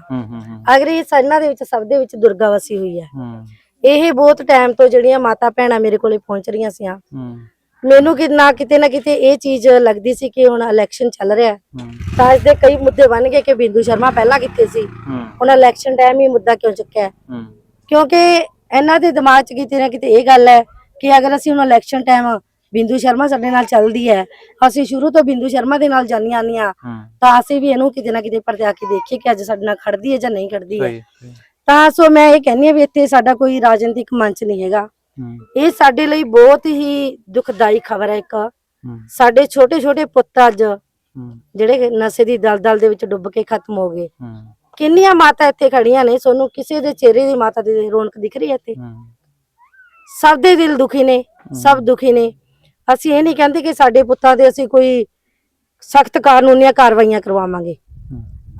Speaker 4: ਅਗਰ ਇਹ ਸਨਾਂ ਦੇ ਵਿੱਚ ਸਭ ਦੇ ਵਿੱਚ ਦੁਰਗਾ ਵਸੀ ਹੋਈ ਹੈ।
Speaker 2: ਹੂੰ।
Speaker 4: ਇਹ ਬਹੁਤ ਟਾਈਮ ਤੋਂ ਜਿਹੜੀਆਂ ਮਾਤਾ ਭੈਣਾਂ ਮੇਰੇ ਕੋਲੇ ਪਹੁੰਚ ਰਹੀਆਂ ਸੀ ਮੈਨੂੰ ਕਿੰਨਾ ਕਿਤੇ ਨਾ ਕਿਤੇ ਇਹ ਚੀਜ਼ ਲੱਗਦੀ ਸੀ ਕਿ ਹੁਣ ਇਲੈਕਸ਼ਨ ਚੱਲ ਰਿਹਾ ਤਾਂ ਇਸ ਦੇ ਕਈ ਮੁੱਦੇ ਬਣ ਗਏ ਕਿ ਬਿੰਦੂ ਸ਼ਰਮਾ ਪਹਿਲਾਂ ਕਿੱਥੇ ਸੀ। ਹੁਣ ਇਲੈਕਸ਼ਨ ਟਾਈਮ ਹੀ ਮੁੱਦਾ ਕਿਉਂ ਚੁੱਕਿਆ ਕਿਉਂਕਿ ਇਹਨਾਂ ਦੇ ਦਿਮਾਗ 'ਚ ਕਿਤੇ ਨਾ ਕਿਤੇ ਇਹ ਗੱਲ ਹੈ ਕਿ ਅਗਰ ਅਸੀਂ ਹੁਣ ਇਲੈਕਸ਼ਨ ਟਾਈਮ ਬਿੰਦੂ ਸ਼ਰਮਾ ਸਾਡੇ ਨਾਲ ਚੱਲਦੀ ਹੈ ਅਸੀਂ ਸ਼ੁਰੂ ਤੋਂ ਬਿੰਦੂ ਸ਼ਰਮਾ ਦੇ ਨਾਲ ਜਾਣੀ ਆਨੀਆਂ ਤਾਂ ਅਸੀਂ ਵੀ ਇਹਨੂੰ ਕਿਤੇ ਨਾ ਕਿਤੇ ਪਰਤਿਆ ਕੇ ਦੇਖੀਏ ਕਿ ਅੱਜ ਸਾਡੇ ਨਾਲ ਖੜਦੀ ਹੈ ਜਾਂ ਨਹੀਂ ਖੜਦੀ ਹੈ। ਤਾਂ ਸੋ ਮੈਂ ਇਹ ਕਹਿੰਦੀ ਹਾਂ ਵੀ ਇੱਥੇ ਸਾਡਾ ਕੋਈ ਰਾਜਨੀਤਿਕ ਮੰਚ ਨਹੀਂ ਹੈਗਾ। ਇਹ ਸਾਡੇ ਲਈ ਬਹੁਤ ਹੀ ਦੁਖਦਾਈ ਖਬਰ ਹੈ ਇੱਕ। ਸਾਡੇ ਛੋਟੇ ਛੋਟੇ ਪੁੱਤ ਅੱਜ ਜਿਹੜੇ ਨਸ਼ੇ ਦੀ ਦਲਦਲ ਦੇ ਵਿੱਚ ਡੁੱਬ ਕੇ ਖਤਮ ਹੋ ਗਏ। ਕਿੰਨੀਆਂ ਮਾਤਾ ਇੱਥੇ ਖੜੀਆਂ ਨੇ ਸੋਨੂੰ ਕਿਸੇ ਦੇ ਚਿਹਰੇ ਦੀ ਮਾਤਾ ਦੀ ਰੌਣਕ ਦਿਖ ਰਹੀ ਹੈ ਇੱਥੇ? ਸਭ ਦੇ ਦਿਲ ਦੁਖੀ ਨੇ ਸਭ ਦੁਖੀ ਨੇ। ਅਸੀਂ ਇਹ ਨਹੀਂ ਕਹਿੰਦੇ ਕਿ ਸਾਡੇ ਪੁੱਤਾਂ ਦੇ ਅਸੀਂ ਕੋਈ ਸਖਤ ਕਾਨੂੰਨੀਆਂ ਕਾਰਵਾਈਆਂ ਕਰਵਾਵਾਂਗੇ।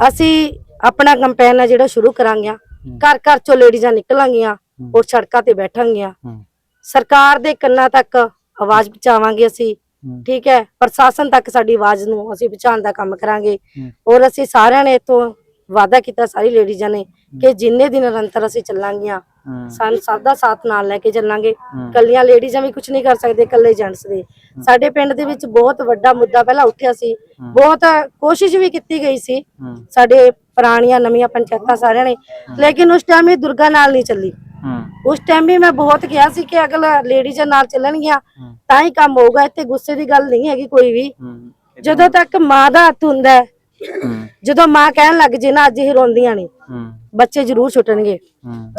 Speaker 4: ਅਸੀਂ ਆਪਣਾ ਕੰਪੇਨ ਹੈ ਜਿਹੜਾ ਸ਼ੁਰੂ ਕਰਾਂਗੇ ਘਰ ਘਰ ਚੋਂ ਲੇਡੀਜ਼ਾਂ ਨਿਕਲਾਂਗੀਆਂ ਔਰ ਸੜਕਾਂ ਤੇ ਬੈਠਾਂਗੀਆਂ। ਸਰਕਾਰ ਦੇ ਕੰਨਾਂ ਤੱਕ ਆਵਾਜ਼ ਪਹੁੰਚਾਵਾਂਗੇ ਅਸੀਂ। ਠੀਕ ਹੈ ਪ੍ਰਸ਼ਾਸਨ ਤੱਕ ਸਾਡੀ ਆਵਾਜ਼ ਨੂੰ ਅਸੀਂ ਪਹੁੰਚਾਉਣ ਦਾ ਕੰਮ ਕਰਾਂਗੇ। ਔਰ ਅਸੀਂ ਸਾਰਿਆਂ ਨੇ ਇਤੋਂ ਵਾਅਦਾ ਕੀਤਾ ਸਾਰੀ ਲੇਡੀਜ਼ਾਂ ਨੇ ਕਿ ਜਿੰਨੇ ਦਿਨ ਨਿਰੰਤਰ ਅਸੀਂ ਚੱਲਾਂਗੀਆਂ ਸਾਨੂੰ ਸਭ ਦਾ ਸਾਥ ਨਾਲ ਲੈ ਕੇ ਚੱਲਾਂਗੇ। ਕੱਲੀਆਂ ਲੇਡੀਜ਼ਾਂ ਵੀ ਕੁਝ ਨਹੀਂ ਕਰ ਸਕਦੇ ਕੱਲੇ ਜੈਂਟਸ ਦੇ। ਸਾਡੇ ਪਿੰਡ ਦੇ ਵਿੱਚ ਬਹੁਤ ਵੱਡਾ ਮੁੱਦਾ ਪਹਿਲਾਂ ਉੱਠਿਆ ਸੀ। ਬਹੁਤ ਕੋਸ਼ਿਸ਼ ਵੀ ਕੀਤੀ ਗਈ ਸੀ। ਸਾਡੇ ਪੁਰਾਣੀਆਂ ਨਵੀਆਂ ਪੰਚਾਇਤਾਂ ਸਾਰਿਆਂ ਨੇ ਲੇਕਿਨ ਉਸ ਟਾਈਮ ਇਹ ਦੁਰਗਾ ਨਾਲ ਨਹੀਂ ਚੱਲੀ। ਉਸ ਟਾਈਮ ਵੀ ਮੈਂ ਬਹੁਤ ਕਿਹਾ ਸੀ ਕਿ ਅਗਲਾ ਲੇਡੀਜ਼ਾਂ ਨਾਲ ਚੱਲਣਗੀਆਂ। ਤਾਂ ਹੀ ਕੰਮ ਹੋਊਗਾ ਇੱਥੇ ਗੁੱਸੇ ਦੀ ਗੱਲ ਨਹੀਂ ਹੈਗੀ ਕੋਈ ਵੀ। ਜਦੋਂ ਤੱਕ ਮਾਂ ਦਾ ਹੱਥ ਹੁੰਦਾ ਹੈ, ਜਦੋਂ ਮਾਂ ਕਹਿਣ ਲੱਗ ਜੇ ਨਾ ਅੱਜ ਇਹ ਰੋਂਦੀਆਂ ਨੇ ਬੱਚੇ ਜ਼ਰੂਰ ਛੁੱਟਣਗੇ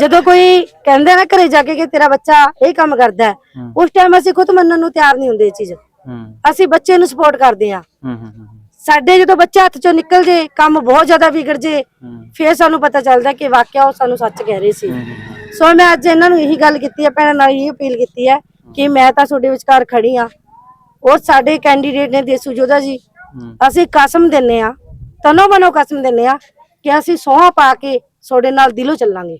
Speaker 4: ਜਦੋਂ ਕੋਈ ਕਹਿੰਦਾ ਨਾ ਘਰੇ ਜਾ ਕੇ ਕਿ ਤੇਰਾ ਬੱਚਾ ਇਹ ਕੰਮ ਕਰਦਾ। ਉਸ ਟਾਈਮ ਅਸੀਂ ਖੁਦ ਮੰਨਣ ਨੂੰ ਤਿਆਰ ਨਹੀਂ ਹੁੰਦੇ ਇਹ ਚੀਜ਼। ਅਸੀਂ ਬੱਚੇ ਨੂੰ ਸਪੋਰਟ ਕਰਦੇ ਹੂੰ। ਸਾਡੇ ਜਦੋਂ ਬੱਚਾ ਹੱਥ ਚੋਂ ਨਿਕਲ ਜੇ ਕੰਮ ਬਹੁਤ ਜ਼ਿਆਦਾ ਵਿਗੜ ਜੇ ਫਿਰ ਸਾਨੂੰ ਪਤਾ ਚੱਲਦਾ ਕਿ ਵਾਕਿਆ ਉਹ ਸਾਨੂੰ ਸੱਚ ਕਹਿ ਰਹੇ ਸੀ। ਸੋ ਮੈਂ ਅੱਜ ਇਹਨਾਂ ਨੂੰ ਇਹੀ ਗੱਲ ਕੀਤੀ ਹੈ ਭੈਣਾਂ ਨਾਲ ਇਹ ਅਪੀਲ ਕੀਤੀ ਹੈ ਕਿ ਮੈਂ ਤਾਂ ਤੁਹਾਡੇ ਵਿਚਕਾਰ ਖੜੀ ਆ। ਔਰ ਸਾਡੇ ਕੈਂਡੀਡੇਟ ਨੇ ਦੇਸੂ ਜੋਧਾ ਜੀ ਅਸੀਂ ਕਸਮ ਦਿੰਨੇ ਆ ਤਨੋ ਮਨੋ ਕਸਮ ਦਿੰਨੇ ਆ ਕਿ ਅਸੀਂ ਸੋਹਾਂ ਪਾ ਕੇ ਤੁਹਾਡੇ ਨਾਲ ਦਿਲੋਂ ਚੱਲਾਂਗੇ।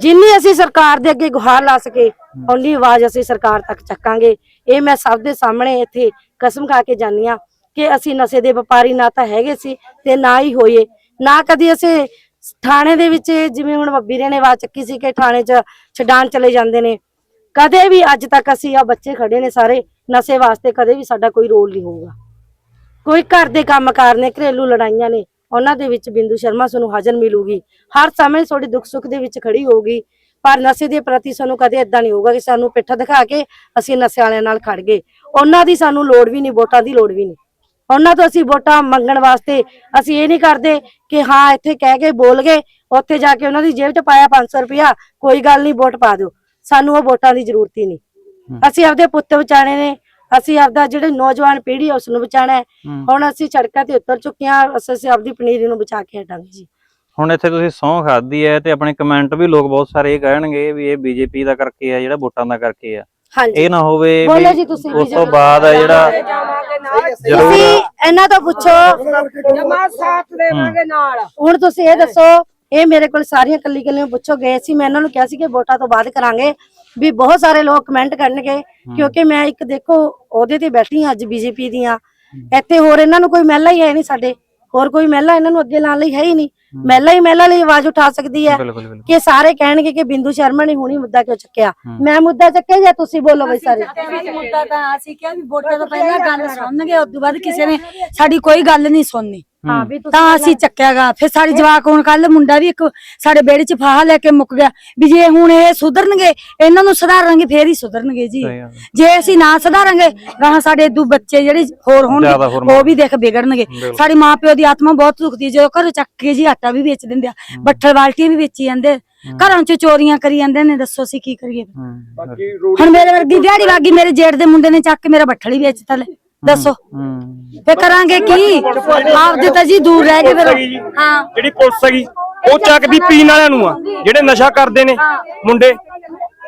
Speaker 4: ਜਿੰਨੀ ਅਸੀਂ ਸਰਕਾਰ ਦੇ ਅੱਗੇ ਗੁਹਾਰ ਲਾ ਸਕੇ ਓਨੀ ਆਵਾਜ਼ ਅਸੀਂ ਸਰਕਾਰ ਤੱਕ ਚੱਕਾਂਗੇ। ਇਹ ਮੈਂ ਸਭ ਦੇ ਸਾਹਮਣੇ ਇੱਥੇ ਕਸਮ ਖਾ ਕੇ ਜਾਨੀ ਆ ਕਿ ਅਸੀਂ ਨਸ਼ੇ ਦੇ ਵਪਾਰੀ ਨਾ ਤਾਂ ਹੈਗੇ ਸੀ ਤੇ ਨਾ ਹੀ ਹੋਏ ਨਾ ਕਦੀ ਅਸੀਂ ਥਾਣੇ ਦੇ ਵਿੱਚ ਜਿਵੇਂ ਹੁਣ ਵੀਰੇ ਨੇ ਆਵਾਜ਼ ਚੱਕੀ ਸੀ ਕਿ ਥਾਣੇ 'ਚ ਛਡਾਣ ਚਲੇ ਜਾਂਦੇ ਨੇ। ਕਦੇ ਵੀ ਅੱਜ ਤੱਕ ਅਸੀਂ ਆ ਬੱਚੇ ਖੜੇ ਨੇ ਸਾਰੇ, ਨਸ਼ੇ ਵਾਸਤੇ ਕਦੇ ਵੀ ਸਾਡਾ ਕੋਈ ਰੋਲ ਨਹੀਂ ਹੋਊਗਾ। ਕੋਈ ਘਰ ਦੇ ਕੰਮਕਾਰ ਨੇ, ਘਰੇਲੂ ਲੜਾਈਆਂ ਨੇ, ਉਹਨਾਂ ਦੇ ਵਿੱਚ ਬਿੰਦੂ ਸ਼ਰਮਾ ਸਾਨੂੰ ਹਾਜ਼ਰ ਮਿਲੂਗੀ। ਹਰ ਸਮੇਂ ਤੁਹਾਡੇ ਦੁੱਖ ਸੁੱਖ ਦੇ ਵਿੱਚ ਖੜੀ ਹੋਊਗੀ, ਪਰ ਨਸ਼ੇ ਦੇ ਪ੍ਰਤੀ ਸਾਨੂੰ ਕਦੇ ਇਦਾਂ ਨਹੀਂ ਹੋਊਗਾ ਕਿ ਸਾਨੂੰ ਪਿੱਠ ਦਿਖਾ ਕੇ ਅਸੀਂ ਨਸ਼ੇ ਵਾਲਿਆਂ ਨਾਲ ਖੜ ਗਏ। ਉਹਨਾਂ ਦੀ ਸਾਨੂੰ ਲੋੜ ਵੀ ਨਹੀਂ, ਵੋਟਾਂ ਦੀ ਲੋੜ ਵੀ ਨਹੀਂ। ਉਹਨਾਂ ਤੋਂ ਅਸੀਂ ਵੋਟਾਂ ਮੰਗਣ ਵਾਸਤੇ ਅਸੀਂ ਇਹ ਨਹੀਂ ਕਰਦੇ ਕਿ ਹਾਂ ਇੱਥੇ ਕਹਿ ਕੇ ਬੋਲ ਗਏ ਉੱਥੇ ਜਾ ਕੇ ਉਹਨਾਂ ਦੀ ਜੇਬ 'ਚ ਪਾਇਆ 500 ਰੁਪਇਆ ਕੋਈ ਗੱਲ ਨਹੀਂ ਵੋਟ ਪਾ ਦਿਓ। ਸਾਨੂੰ ਉਹ ਵੋਟਾਂ ਦੀ ਜ਼ਰੂਰਤ ਹੀ ਨਹੀਂ। ਅਸੀਂ ਆਪਦੇ ਪੁੱਤ ਬਚਾਣੇ ਨੇ ਅਸੀਂ ਆਪਦਾ ਜਿਹੜੇ ਨੌਜਵਾਨ ਪੀੜ੍ਹੀ ਉਸ ਨੂੰ ਬਚਾਣਾ। ਹੁਣ ਅਸੀਂ ਸੜਕਾਂ ਤੇ ਉਤਰ ਚੁੱਕੇ ਹਾਂ ਅਸੀਂ ਆਪਦੀ ਪਨੀਰੀ ਨੂੰ ਬਚਾ ਕੇ ਹਟਾਂਗੇ ਜੀ।
Speaker 2: ਹੁਣ ਇੱਥੇ ਤੁਸੀਂ ਸਹੁੰ ਖਾਦੀ ਹੈ ਤੇ ਆਪਣੇ ਕਮੈਂਟ ਵੀ ਲੋਕ ਬਹੁਤ ਸਾਰੇ ਇਹ ਕਹਿਣਗੇ ਵੀ ਇਹ ਬੀਜੇਪੀ ਦਾ ਕਰਕੇ ਆ ਜਿਹੜਾ ਵੋਟਾਂ ਦਾ ਕਰਕੇ ਆ।
Speaker 4: ਹਾਂਜੀ।
Speaker 2: ਇਹ ਨਾ ਹੋਵੇ
Speaker 4: ਬੋਲੋ ਜੀ ਤੁਸੀਂ।
Speaker 2: ਉਸ ਤੋਂ ਬਾਅਦ ਆ ਜਿਹੜਾ ਜ਼ਰੂਰ
Speaker 4: ਤੁਸੀਂ ਇਹਨਾਂ ਤੋਂ ਪੁੱਛੋ।
Speaker 9: ਜਮਾ ਸਾਥ ਦੇਵਾਂਗੇ ਨਾਲ।
Speaker 4: ਹੁਣ ਤੁਸੀਂ ਇਹ ਦੱਸੋ ਇਹ ਮੇਰੇ ਕੋਲ ਸਾਰੀਆਂ ਕੱਲੀ ਕੱਲੀਆਂ ਪੁੱਛੋ ਗਏ ਸੀ ਮੈਂ ਇਹਨਾਂ ਨੂੰ ਕਿਹਾ ਸੀ ਕਿ ਵੋਟਾਂ ਤੋਂ ਬਾਅਦ ਕਰਾਂਗੇ। ਵੀ ਬਹੁਤ ਸਾਰੇ ਲੋਕ ਕਮੈਂਟ ਕਰਨਗੇ ਕਿਉਂਕਿ ਮੈਂ ਇੱਕ ਦੇਖੋ ਉਹਦੇ ਤੇ ਬੈਠੀ ਹਾਂ ਅੱਜ ਬੀਜੇਪੀ ਦੀਆਂ। ਇੱਥੇ ਹੋਰ ਇਹਨਾਂ ਨੂੰ ਕੋਈ ਮਹਿਲਾ ਹੀ ਹੈ ਨਹੀਂ ਸਾਡੇ। ਹੋਰ ਕੋਈ ਮਹਿਲਾ ਇਹਨਾਂ ਨੂੰ ਅੱਗੇ ਲਾਉਣ ਲਈ ਹੈ ਹੀ ਨਹੀਂ। ਮਹਿਲਾ ਹੀ ਮਹਿਲਾ ਲਈ ਆਵਾਜ਼ ਉਠਾ ਸਕਦੀ ਹੈ।
Speaker 2: ਬਿਲਕੁਲ ਬਿਲਕੁਲ।
Speaker 4: ਕਿ ਸਾਰੇ ਕਹਿਣਗੇ ਕਿ ਬਿੰਦੂ ਸ਼ਰਮਾ ਨੇ ਹੁਣੀ ਮੁੱਦਾ ਕਿਉਂ ਚੱਕਿਆ। ਮੈਂ ਮੁੱਦਾ ਚੱਕਿਆ ਜਾਂ ਤੁਸੀਂ ਬੋਲੋ ਬਈ ਸਾਰੇ?
Speaker 6: ਮੁੱਦਾ ਤਾਂ ਅਸੀਂ ਕਿਹਾ ਵੀ ਵੋਟਾਂ ਤੋਂ ਪਹਿਲਾਂ ਗੱਲ ਸੁਣਨਗੇ ਉਸ ਤੋਂ ਬਾਅਦ ਕਿਸੇ ਨੇ ਸਾਡੀ ਕੋਈ ਗੱਲ ਨਹੀਂ ਸੁਣਨੀ।
Speaker 4: ਹਾਂ ਵੀ ਤੁਸੀਂ
Speaker 6: ਤਾਂ ਅਸੀਂ ਚੱਕਿਆਗਾ। ਫਿਰ ਸਾਡੇ ਜਵਾਕ ਹੁਣ ਕੱਲ ਮੁੰਡਾ ਵੀ ਇੱਕ ਸਾਡੇ ਬੇੜੇ 'ਚ ਫਾਹਾ ਲੈ ਕੇ ਮੁੱਕ ਗਿਆ। ਵੀ ਜੇ ਹੁਣ ਇਹ ਸੁਧਰਨਗੇ ਇਹਨਾਂ ਨੂੰ ਸੁਧਾਰਾਂਗੇ ਫੇਰ ਹੀ ਸੁਧਰਨਗੇ ਜੀ। ਜੇ ਅਸੀਂ ਨਾ ਸੁਧਾਰਾਂਗੇ ਗਾਹਾਂ ਸਾਡੇ ਦੂ ਬੱਚੇ ਜਿਹੜੇ ਹੋਰ ਹੋਣਗੇ ਉਹ ਵੀ ਦੇਖ ਵਿਗੜਨਗੇ। ਸਾਡੀ ਮਾਂ ਪਿਓ ਦੀ ਆਤਮਾ ਬਹੁਤ ਦੁਖਦੀ ਹੈ। ਜਦੋਂ ਘਰੋਂ ਚੱਕ ਕੇ ਜੀ ਆਟਾ ਵੀ ਵੇਚ ਦਿੰਦੇ ਆ ਬੱਠਲ ਬਾਲਟੀਆਂ ਵੀ ਵੇਚੀ ਜਾਂਦੇ ਘਰਾਂ 'ਚ ਚੋਰੀਆਂ ਕਰੀ ਜਾਂਦੇ ਨੇ ਦੱਸੋ ਅਸੀਂ ਕੀ ਕਰੀਏ? ਹੁਣ ਮੇਰੇ ਵਰਗੀ ਦਿਹਾੜੀ ਵਾਗੀ ਮੇਰੇ ਜੇਠ ਦੇ ਮੁੰਡੇ ਨੇ ਚੱਕ ਕੇ ਮੇਰਾ ਬੱਠਲ ਹੀ ਵੇਚ ਥੱਲੇ ਦੱਸੋ। ਫੇ ਕਰਾਂਗੇ ਕੀ? ਆਪਦੇ ਤਾਂ ਜੀ ਦੂਰ ਰਹਿ ਗਏ ਫਿਰ। ਹਾਂ।
Speaker 7: ਜਿਹੜੀ ਪੁਲਿਸ ਹੈਗੀ ਉਹ ਚੱਕਦੀ ਪੀਣ ਵਾਲਿਆਂ ਨੂੰ ਆ ਜਿਹੜੇ ਨਸ਼ਾ ਕਰਦੇ ਨੇ ਮੁੰਡੇ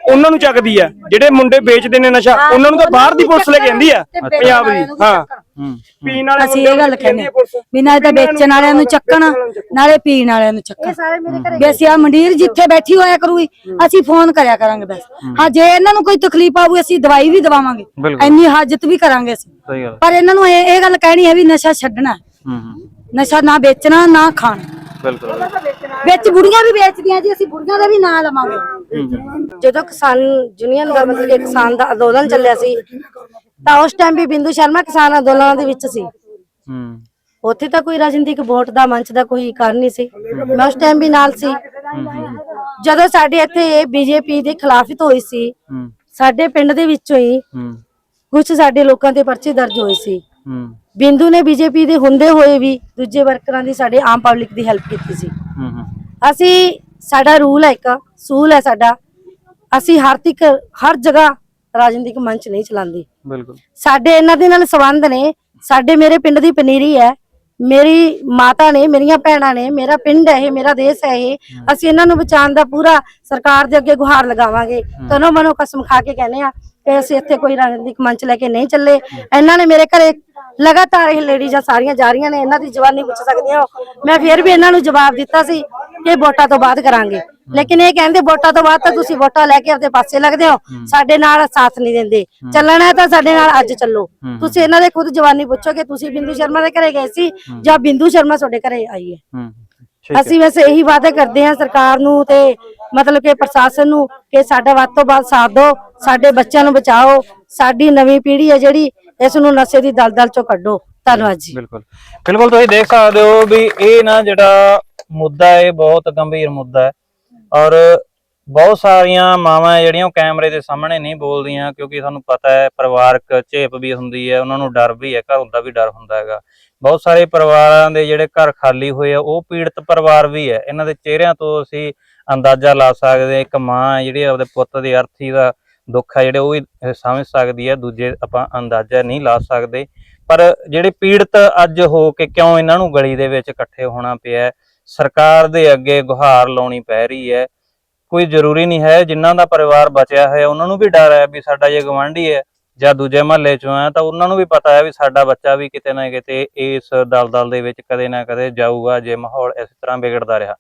Speaker 7: ਉਹਨਾਂ ਨੂੰ ਚੱਕਦੀ ਆ। ਜਿਹੜੇ ਮੁੰਡੇ ਵੇਚਦੇ ਨੇ ਨਸ਼ਾ ਉਹਨਾਂ ਨੂੰ ਤਾਂ ਬਾਹਰ ਦੀ ਪੁਲਿਸ ਲੈ ਕੇ ਆਂਦੀ ਆ। ਪੰਜਾਬ ਦੀ ਹੂੰ। ਪੀਣ ਵਾਲੇ
Speaker 6: ਅਸੀਂ ਇਹ ਗੱਲ ਕਹਿੰਦੇ ਵੀ ਨਾਲੇ ਤਾਂ ਵੇਚਣ ਵਾਲਿਆਂ ਨੂੰ ਚੱਕਣ ਨਾਲੇ ਪੀਣ ਵਾਲਿਆਂ ਨੂੰ ਚੱਕਣ।
Speaker 4: ਸਾਰੇ ਮੇਰੇ ਘਰੇ
Speaker 6: ਵੀ ਅਸੀਂ ਆ ਮੰਡੀਰ ਜਿੱਥੇ ਬੈਠੀ ਹੋਇਆ ਕਰੂਗੀ ਅਸੀਂ ਫੋਨ ਕਰਿਆ ਕਰਾਂਗੇ ਬਸ। ਹਾਂ। ਜੇ ਇਹਨਾਂ ਨੂੰ ਕੋਈ ਤਕਲੀਫ ਆਊਗੀ ਅਸੀਂ ਦਵਾਈ ਵੀ ਦਵਾਵਾਂਗੇ। ਇੰਨੀ ਹਾਜਤ ਵੀ ਕਰਾਂਗੇ ਅਸੀਂ।
Speaker 2: ਸਹੀ ਗੱਲ।
Speaker 6: ਪਰ ਇਹਨਾਂ ਨੂੰ ਇਹ ਗੱਲ ਕਹਿਣੀ ਹੈ ਵੀ ਨਸ਼ਾ ਛੱਡਣਾ ਹੈ।
Speaker 2: ਹੂੰ ਹੂੰ।
Speaker 6: ਨਸ਼ਾ ਨਾ ਵੇਚਣਾ ਨਾ ਖਾਣਾ।
Speaker 2: ਬਿਲਕੁਲ।
Speaker 6: ਵਿੱਚ ਬੁੜੀਆਂ ਵੀ ਵੇਚਦੀਆਂ ਜੀ ਅਸੀਂ ਬੁੜੀਆਂ ਦਾ ਵੀ ਨਾਂ ਲਵਾਂਗੇ।
Speaker 4: ਜਦੋਂ ਕਿਸਾਨ ਯੂਨੀਅਨ ਦਾ ਮਤਲਬ ਕਿ ਕਿਸਾਨ ਦਾ ਅੰਦੋਲਨ ਚੱਲਿਆ ਸੀ ਤਾਂ ਉਸ ਟਾਈਮ ਵੀ ਬਿੰਦੂ ਸ਼ਰਮਾ ਕਿਸਾਨ ਅੰਦੋਲਨਾਂ ਦੇ ਵਿੱਚ ਸੀ।
Speaker 2: ਹੂੰ।
Speaker 4: ਉੱਥੇ ਤਾਂ ਕੋਈ ਰਾਜਨੀਤਿਕ ਵੋਟ ਦਾ ਮੰਚ ਦਾ ਕੋਈ ਕਾਰਨ ਨਹੀਂ ਸੀ। ਮੈਂ ਉਸ ਟਾਈਮ ਵੀ ਨਾਲ ਸੀ। ਜਦੋਂ ਸਾਡੇ ਇੱਥੇ ਬੀਜੇਪੀ ਦੇ ਖਿਲਾਫਿਤ ਹੋਈ ਸੀ ਸਾਡੇ ਪਿੰਡ ਦੇ ਵਿੱਚੋਂ ਹੀ ਕੁਝ ਸਾਡੇ ਲੋਕਾਂ ਦੇ ਪਰਚੇ ਦਰਜ ਹੋਏ ਸੀ। ਬਿੰਦੂ ਨੇ ਬੀਜੇਪੀ ਦੇ ਹੁੰਦੇ ਹੋਏ ਵੀ ਦੂਜੇ ਵਰਕਰਾਂ ਦੀ ਸਾਡੇ ਆਮ ਪਬਲਿਕ ਦੀ ਹੈਲਪ ਕੀਤੀ ਸੀ। ਅਸੀਂ ਸਾਡਾ ਰੂਲ ਹੈ ਇੱਕ ਸੂਲ ਹੈ ਸਾਡਾ। ਅਸੀਂ ਹਰ ਤੱਕ ਹਰ ਜਗ੍ਹਾ ਰਾਜਨੀਤਿਕ ਮੰਚ ਨਹੀਂ ਚਲਾਉਂਦੇ।
Speaker 2: ਬਿਲਕੁਲ।
Speaker 4: ਸਾਡੇ ਇਹਨਾਂ ਦੇ ਨਾਲ ਸੰਬੰਧ ਨੇ। ਸਾਡੇ ਮੇਰੇ ਪਿੰਡ ਦੀ ਪਨੀਰੀ ਹੈ। ਮੇਰੀ ਮਾਤਾ ਨੇ ਮੇਰੀਆਂ ਭੈਣਾਂ ਨੇ ਮੇਰਾ ਪਿੰਡ ਹੈ ਇਹ ਮੇਰਾ ਦੇਸ਼ ਹੈ ਇਹ। ਅਸੀਂ ਇਹਨਾਂ ਨੂੰ ਬਚਾਉਣ ਦਾ ਪੂਰਾ ਸਰਕਾਰ ਦੇ ਅੱਗੇ ਗੁਹਾਰ ਲਗਾਵਾਂਗੇ। ਤਨੋ ਮਨੋ ਕਸਮ ਖਾ ਕੇ ਕਹਿੰਦੇ ਆ। ਕਿ ਅਸੀਂ ਇੱਥੇ ਕੋਈ ਰਾਜਨੀਤਿਕ ਮੰਚ ਲੈ ਕੇ ਨਹੀਂ ਚੱਲੇ। ਇਹਨਾਂ ਨੇ ਮੇਰੇ ਘਰੇ ਲਗਾਤਾਰ ਇਹ ਲੇਡੀਜ਼ਾਂ ਸਾਰੀਆਂ ਜਾ ਰਹੀਆਂ ਨੇ ਇਹਨਾਂ ਦੀ ਜਵਾਨੀ ਪੁੱਛ ਸਕਦੀਆਂ ਮੈਂ ਫਿਰ ਵੀ ਇਹਨਾਂ ਨੂੰ ਜਵਾਬ ਦਿੱਤਾ ਸੀ ਕਿ ਵੋਟਾਂ ਤੋਂ ਬਾਅਦ ਕਰਾਂਗੇ। ਲੇਕਿਨ ਇਹ ਕਹਿੰਦੇ ਵੋਟਾਂ ਤੋਂ ਬਾਅਦ ਤਾਂ ਤੁਸੀਂ ਵੋਟਾਂ ਲੈ ਕੇ ਆਪਦੇ ਪਾਸੇ ਲੱਗਦੇ ਹੋ। ਸਾਡੇ ਨਾਲ ਸਾਥ ਨਹੀਂ ਦਿੰਦੇ। ਚੱਲਣਾ ਹੈ ਤਾਂ ਸਾਡੇ ਨਾਲ ਅੱਜ ਚੱਲੋ। ਤੁਸੀਂ ਇਹਨਾਂ ਦੇ ਖੁਦ ਜਵਾਨੀ ਪੁੱਛੋ ਕਿ ਤੁਸੀਂ ਬਿੰਦੂ ਸ਼ਰਮਾ ਦੇ ਘਰੇ ਗਏ ਸੀ ਜਾਂ ਬਿੰਦੂ ਸ਼ਰਮਾ ਤੁਹਾਡੇ ਘਰੇ ਆਈ ਹੈ।
Speaker 2: ਹੂੰ। ਠੀਕ ਹੈ।
Speaker 4: ਅਸੀਂ ਵੈਸੇ ਇਹੀ ਵਾਅਦਾ ਕਰਦੇ ਹਾਂ ਸਰਕਾਰ ਨੂੰ ਤੇ ਮਤਲਬ ਕਿ ਪ੍ਰਸ਼ਾਸਨ ਨੂੰ ਕਿ ਸਾਡਾ ਵੱਧ ਤੋਂ ਵੱਧ ਸਾਥ ਦਿਓ, ਸਾਡੇ ਬੱਚਿਆਂ ਨੂੰ ਬਚਾਓ, ਸਾਡੀ ਨਵੀਂ ਪੀੜ੍ਹੀ ਹੈ ਜਿਹੜੀ, ਇਸ ਨੂੰ ਨਸ਼ੇ ਦੀ ਦਲਦਲ ਚੋਂ ਕੱਢੋ। ਧੰਨਵਾਦ ਜੀ।
Speaker 2: ਬਿਲਕੁਲ। ਬਿਲਕੁਲ ਤੁਸੀਂ ਦੇਖ ਸਕਦੇ ਹੋ ਵੀ ਇਹ ਨਾ ਜਿਹੜਾ ਮੁੱਦਾ ਹੈ ਬਹੁਤ ਗੰਭੀਰ ਮੁੱਦਾ ਹੈ। ਔਰ ਬਹੁਤ ਸਾਰੀਆਂ ਮਾਵਾਂ ਜਿਹੜੀਆਂ ਉਹ ਕੈਮਰੇ ਦੇ ਸਾਹਮਣੇ ਨਹੀਂ ਬੋਲਦੀਆਂ, ਕਿਉਂਕਿ ਸਾਨੂੰ ਪਤਾ ਹੈ ਪਰਿਵਾਰਕ ਝੇਪ ਵੀ ਹੁੰਦੀ ਹੈ, ਉਹਨਾਂ ਨੂੰ ਡਰ ਵੀ ਹੈ, ਘਰ ਦਾ ਵੀ ਡਰ ਹੁੰਦਾ ਹੈਗਾ। ਬਹੁਤ ਸਾਰੇ ਪਰਿਵਾਰਾਂ ਦੇ ਜਿਹੜੇ ਘਰ ਖਾਲੀ ਹੋਏ ਆ, ਉਹ ਪੀੜਤ ਪਰਿਵਾਰ ਵੀ ਹੈ। ਇਹਨਾਂ ਦੇ ਚਿਹਰਿਆਂ ਤੋਂ ਅਸੀਂ ਅੰਦਾਜ਼ਾ ਲਾ ਸਕਦੇ ਹਾਂ, ਇੱਕ ਮਾਂ ਜਿਹੜੀ ਆਪਦੇ ਪੁੱਤ ਦੀ ਅਰਥੀ ਦਾ ਦੁੱਖ ਹੈ, ਜਿਹੜੇ ਉਹ ਵੀ ਸਮਝ ਸਕਦੀ ਹੈ, ਦੂਜੇ ਆਪਾਂ ਅੰਦਾਜ਼ਾ ਨਹੀਂ ਲਾ ਸਕਦੇ। ਪਰ ਜਿਹੜੇ ਪੀੜਤ ਅੱਜ ਹੋ ਕੇ ਕਿਉਂ ਇਹਨਾਂ ਨੂੰ ਗਲੀ ਦੇ ਵਿੱਚ ਇਕੱਠੇ ਹੋਣਾ ਪਿਆ ਸਰਕਾਰ ਦੇ ਅੱਗੇ ਗੁਹਾਰ ਲਾਉਣੀ ਪੈ ਰਹੀ ਹੈ। ਕੋਈ ਜ਼ਰੂਰੀ ਨਹੀਂ ਹੈ, ਜਿਨ੍ਹਾਂ ਦਾ ਪਰਿਵਾਰ ਬਚਿਆ ਹੋਇਆ, ਉਹਨਾਂ ਨੂੰ ਵੀ ਡਰ ਹੈ ਵੀ ਸਾਡਾ ਜੇ ਗਵਾਂਢੀ ਹੈ ਜਾਂ ਦੂਜੇ ਮਹੱਲੇ ਚੋਂ ਆ ਤਾਂ ਉਹਨਾਂ ਨੂੰ ਵੀ ਪਤਾ ਹੈ ਵੀ ਸਾਡਾ ਬੱਚਾ ਵੀ ਕਿਤੇ ਨਾ ਕਿਤੇ ਇਸ ਦਲਦਲ ਦੇ ਵਿੱਚ ਕਦੇ ਨਾ ਕਦੇ ਜਾਊਗਾ, ਜੇ ਮਾਹੌਲ ਇਸ ਤਰ੍ਹਾਂ ਵਿਗੜਦਾ ਰਿਹਾ।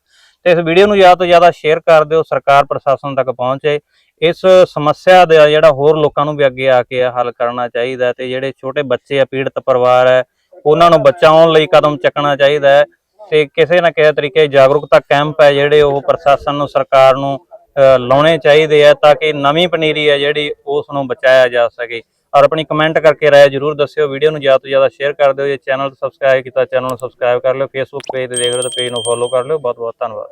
Speaker 2: ਤੇ ਇਸ ਵੀਡੀਓ ਨੂੰ ਜ਼ਿਆਦਾ ਤੋਂ ਜ਼ਿਆਦਾ ਸ਼ੇਅਰ ਕਰ ਦਿਓ, ਸਰਕਾਰ ਪ੍ਰਸ਼ਾਸਨ ਤੱਕ ਪਹੁੰਚੇ। ਇਸ ਸਮੱਸਿਆ ਦਾ ਜਿਹੜਾ ਹੋਰ ਲੋਕਾਂ ਨੂੰ ਵੀ ਅੱਗੇ ਆ ਕੇ ਹੱਲ ਕਰਨਾ ਚਾਹੀਦਾ ਤੇ ਜਿਹੜੇ ਛੋਟੇ ਬੱਚੇ ਆ, ਪੀੜਤ ਪਰਿਵਾਰ ਹੈ, ਉਹਨਾਂ ਨੂੰ ਬਚਾਉਣ ਲਈ ਕਦਮ ਚੱਕਣਾ ਚਾਹੀਦਾ ਹੈ ਤੇ ਕਿਸੇ ਨਾ ਕਿਸੇ ਤਰੀਕੇ ਜਾਗਰੂਕਤਾ ਕੈਂਪ ਹੈ ਜਿਹੜੇ ਉਹ ਪ੍ਰਸ਼ਾਸਨ ਨੂੰ, ਸਰਕਾਰ ਨੂੰ ਅਹ ਲਾਉਣੇ ਚਾਹੀਦੇ ਆ ਤਾਂ ਕਿ ਨਵੀਂ ਪਨੀਰੀ ਹੈ ਜਿਹੜੀ ਉਸ ਨੂੰ ਬਚਾਇਆ ਜਾ ਸਕੇ। ਔਰ ਆਪਣੀ ਕਮੈਂਟ ਕਰਕੇ ਰਾਏ ਜਰੂਰ ਦੱਸਿਓ ਵੀਡੀਓ ਨੂੰ ਜ਼ਿਆਦਾ ਤੋਂ ਜ਼ਿਆਦਾ ਸ਼ੇਅਰ ਕਰ ਦਿਓ, ਜੇ ਚੈਨਲ ਸਬਸਕ੍ਰਾਈਬ ਕੀਤਾ ਚੈਨਲ ਨੂੰ ਸਬਸਕ੍ਰਾਈਬ ਕਰ ਲਿਓ ਫੇਸਬੁੱਕ ਪੇਜ ਤੇ ਦੇਖ ਰਹੇ ਹੋ ਤਾਂ ਪੇਜ ਨੂੰ ਫੋਲੋ ਕਰ ਲਿਓ ਬਹੁਤ ਬਹੁਤ ਧੰਨਵਾਦ।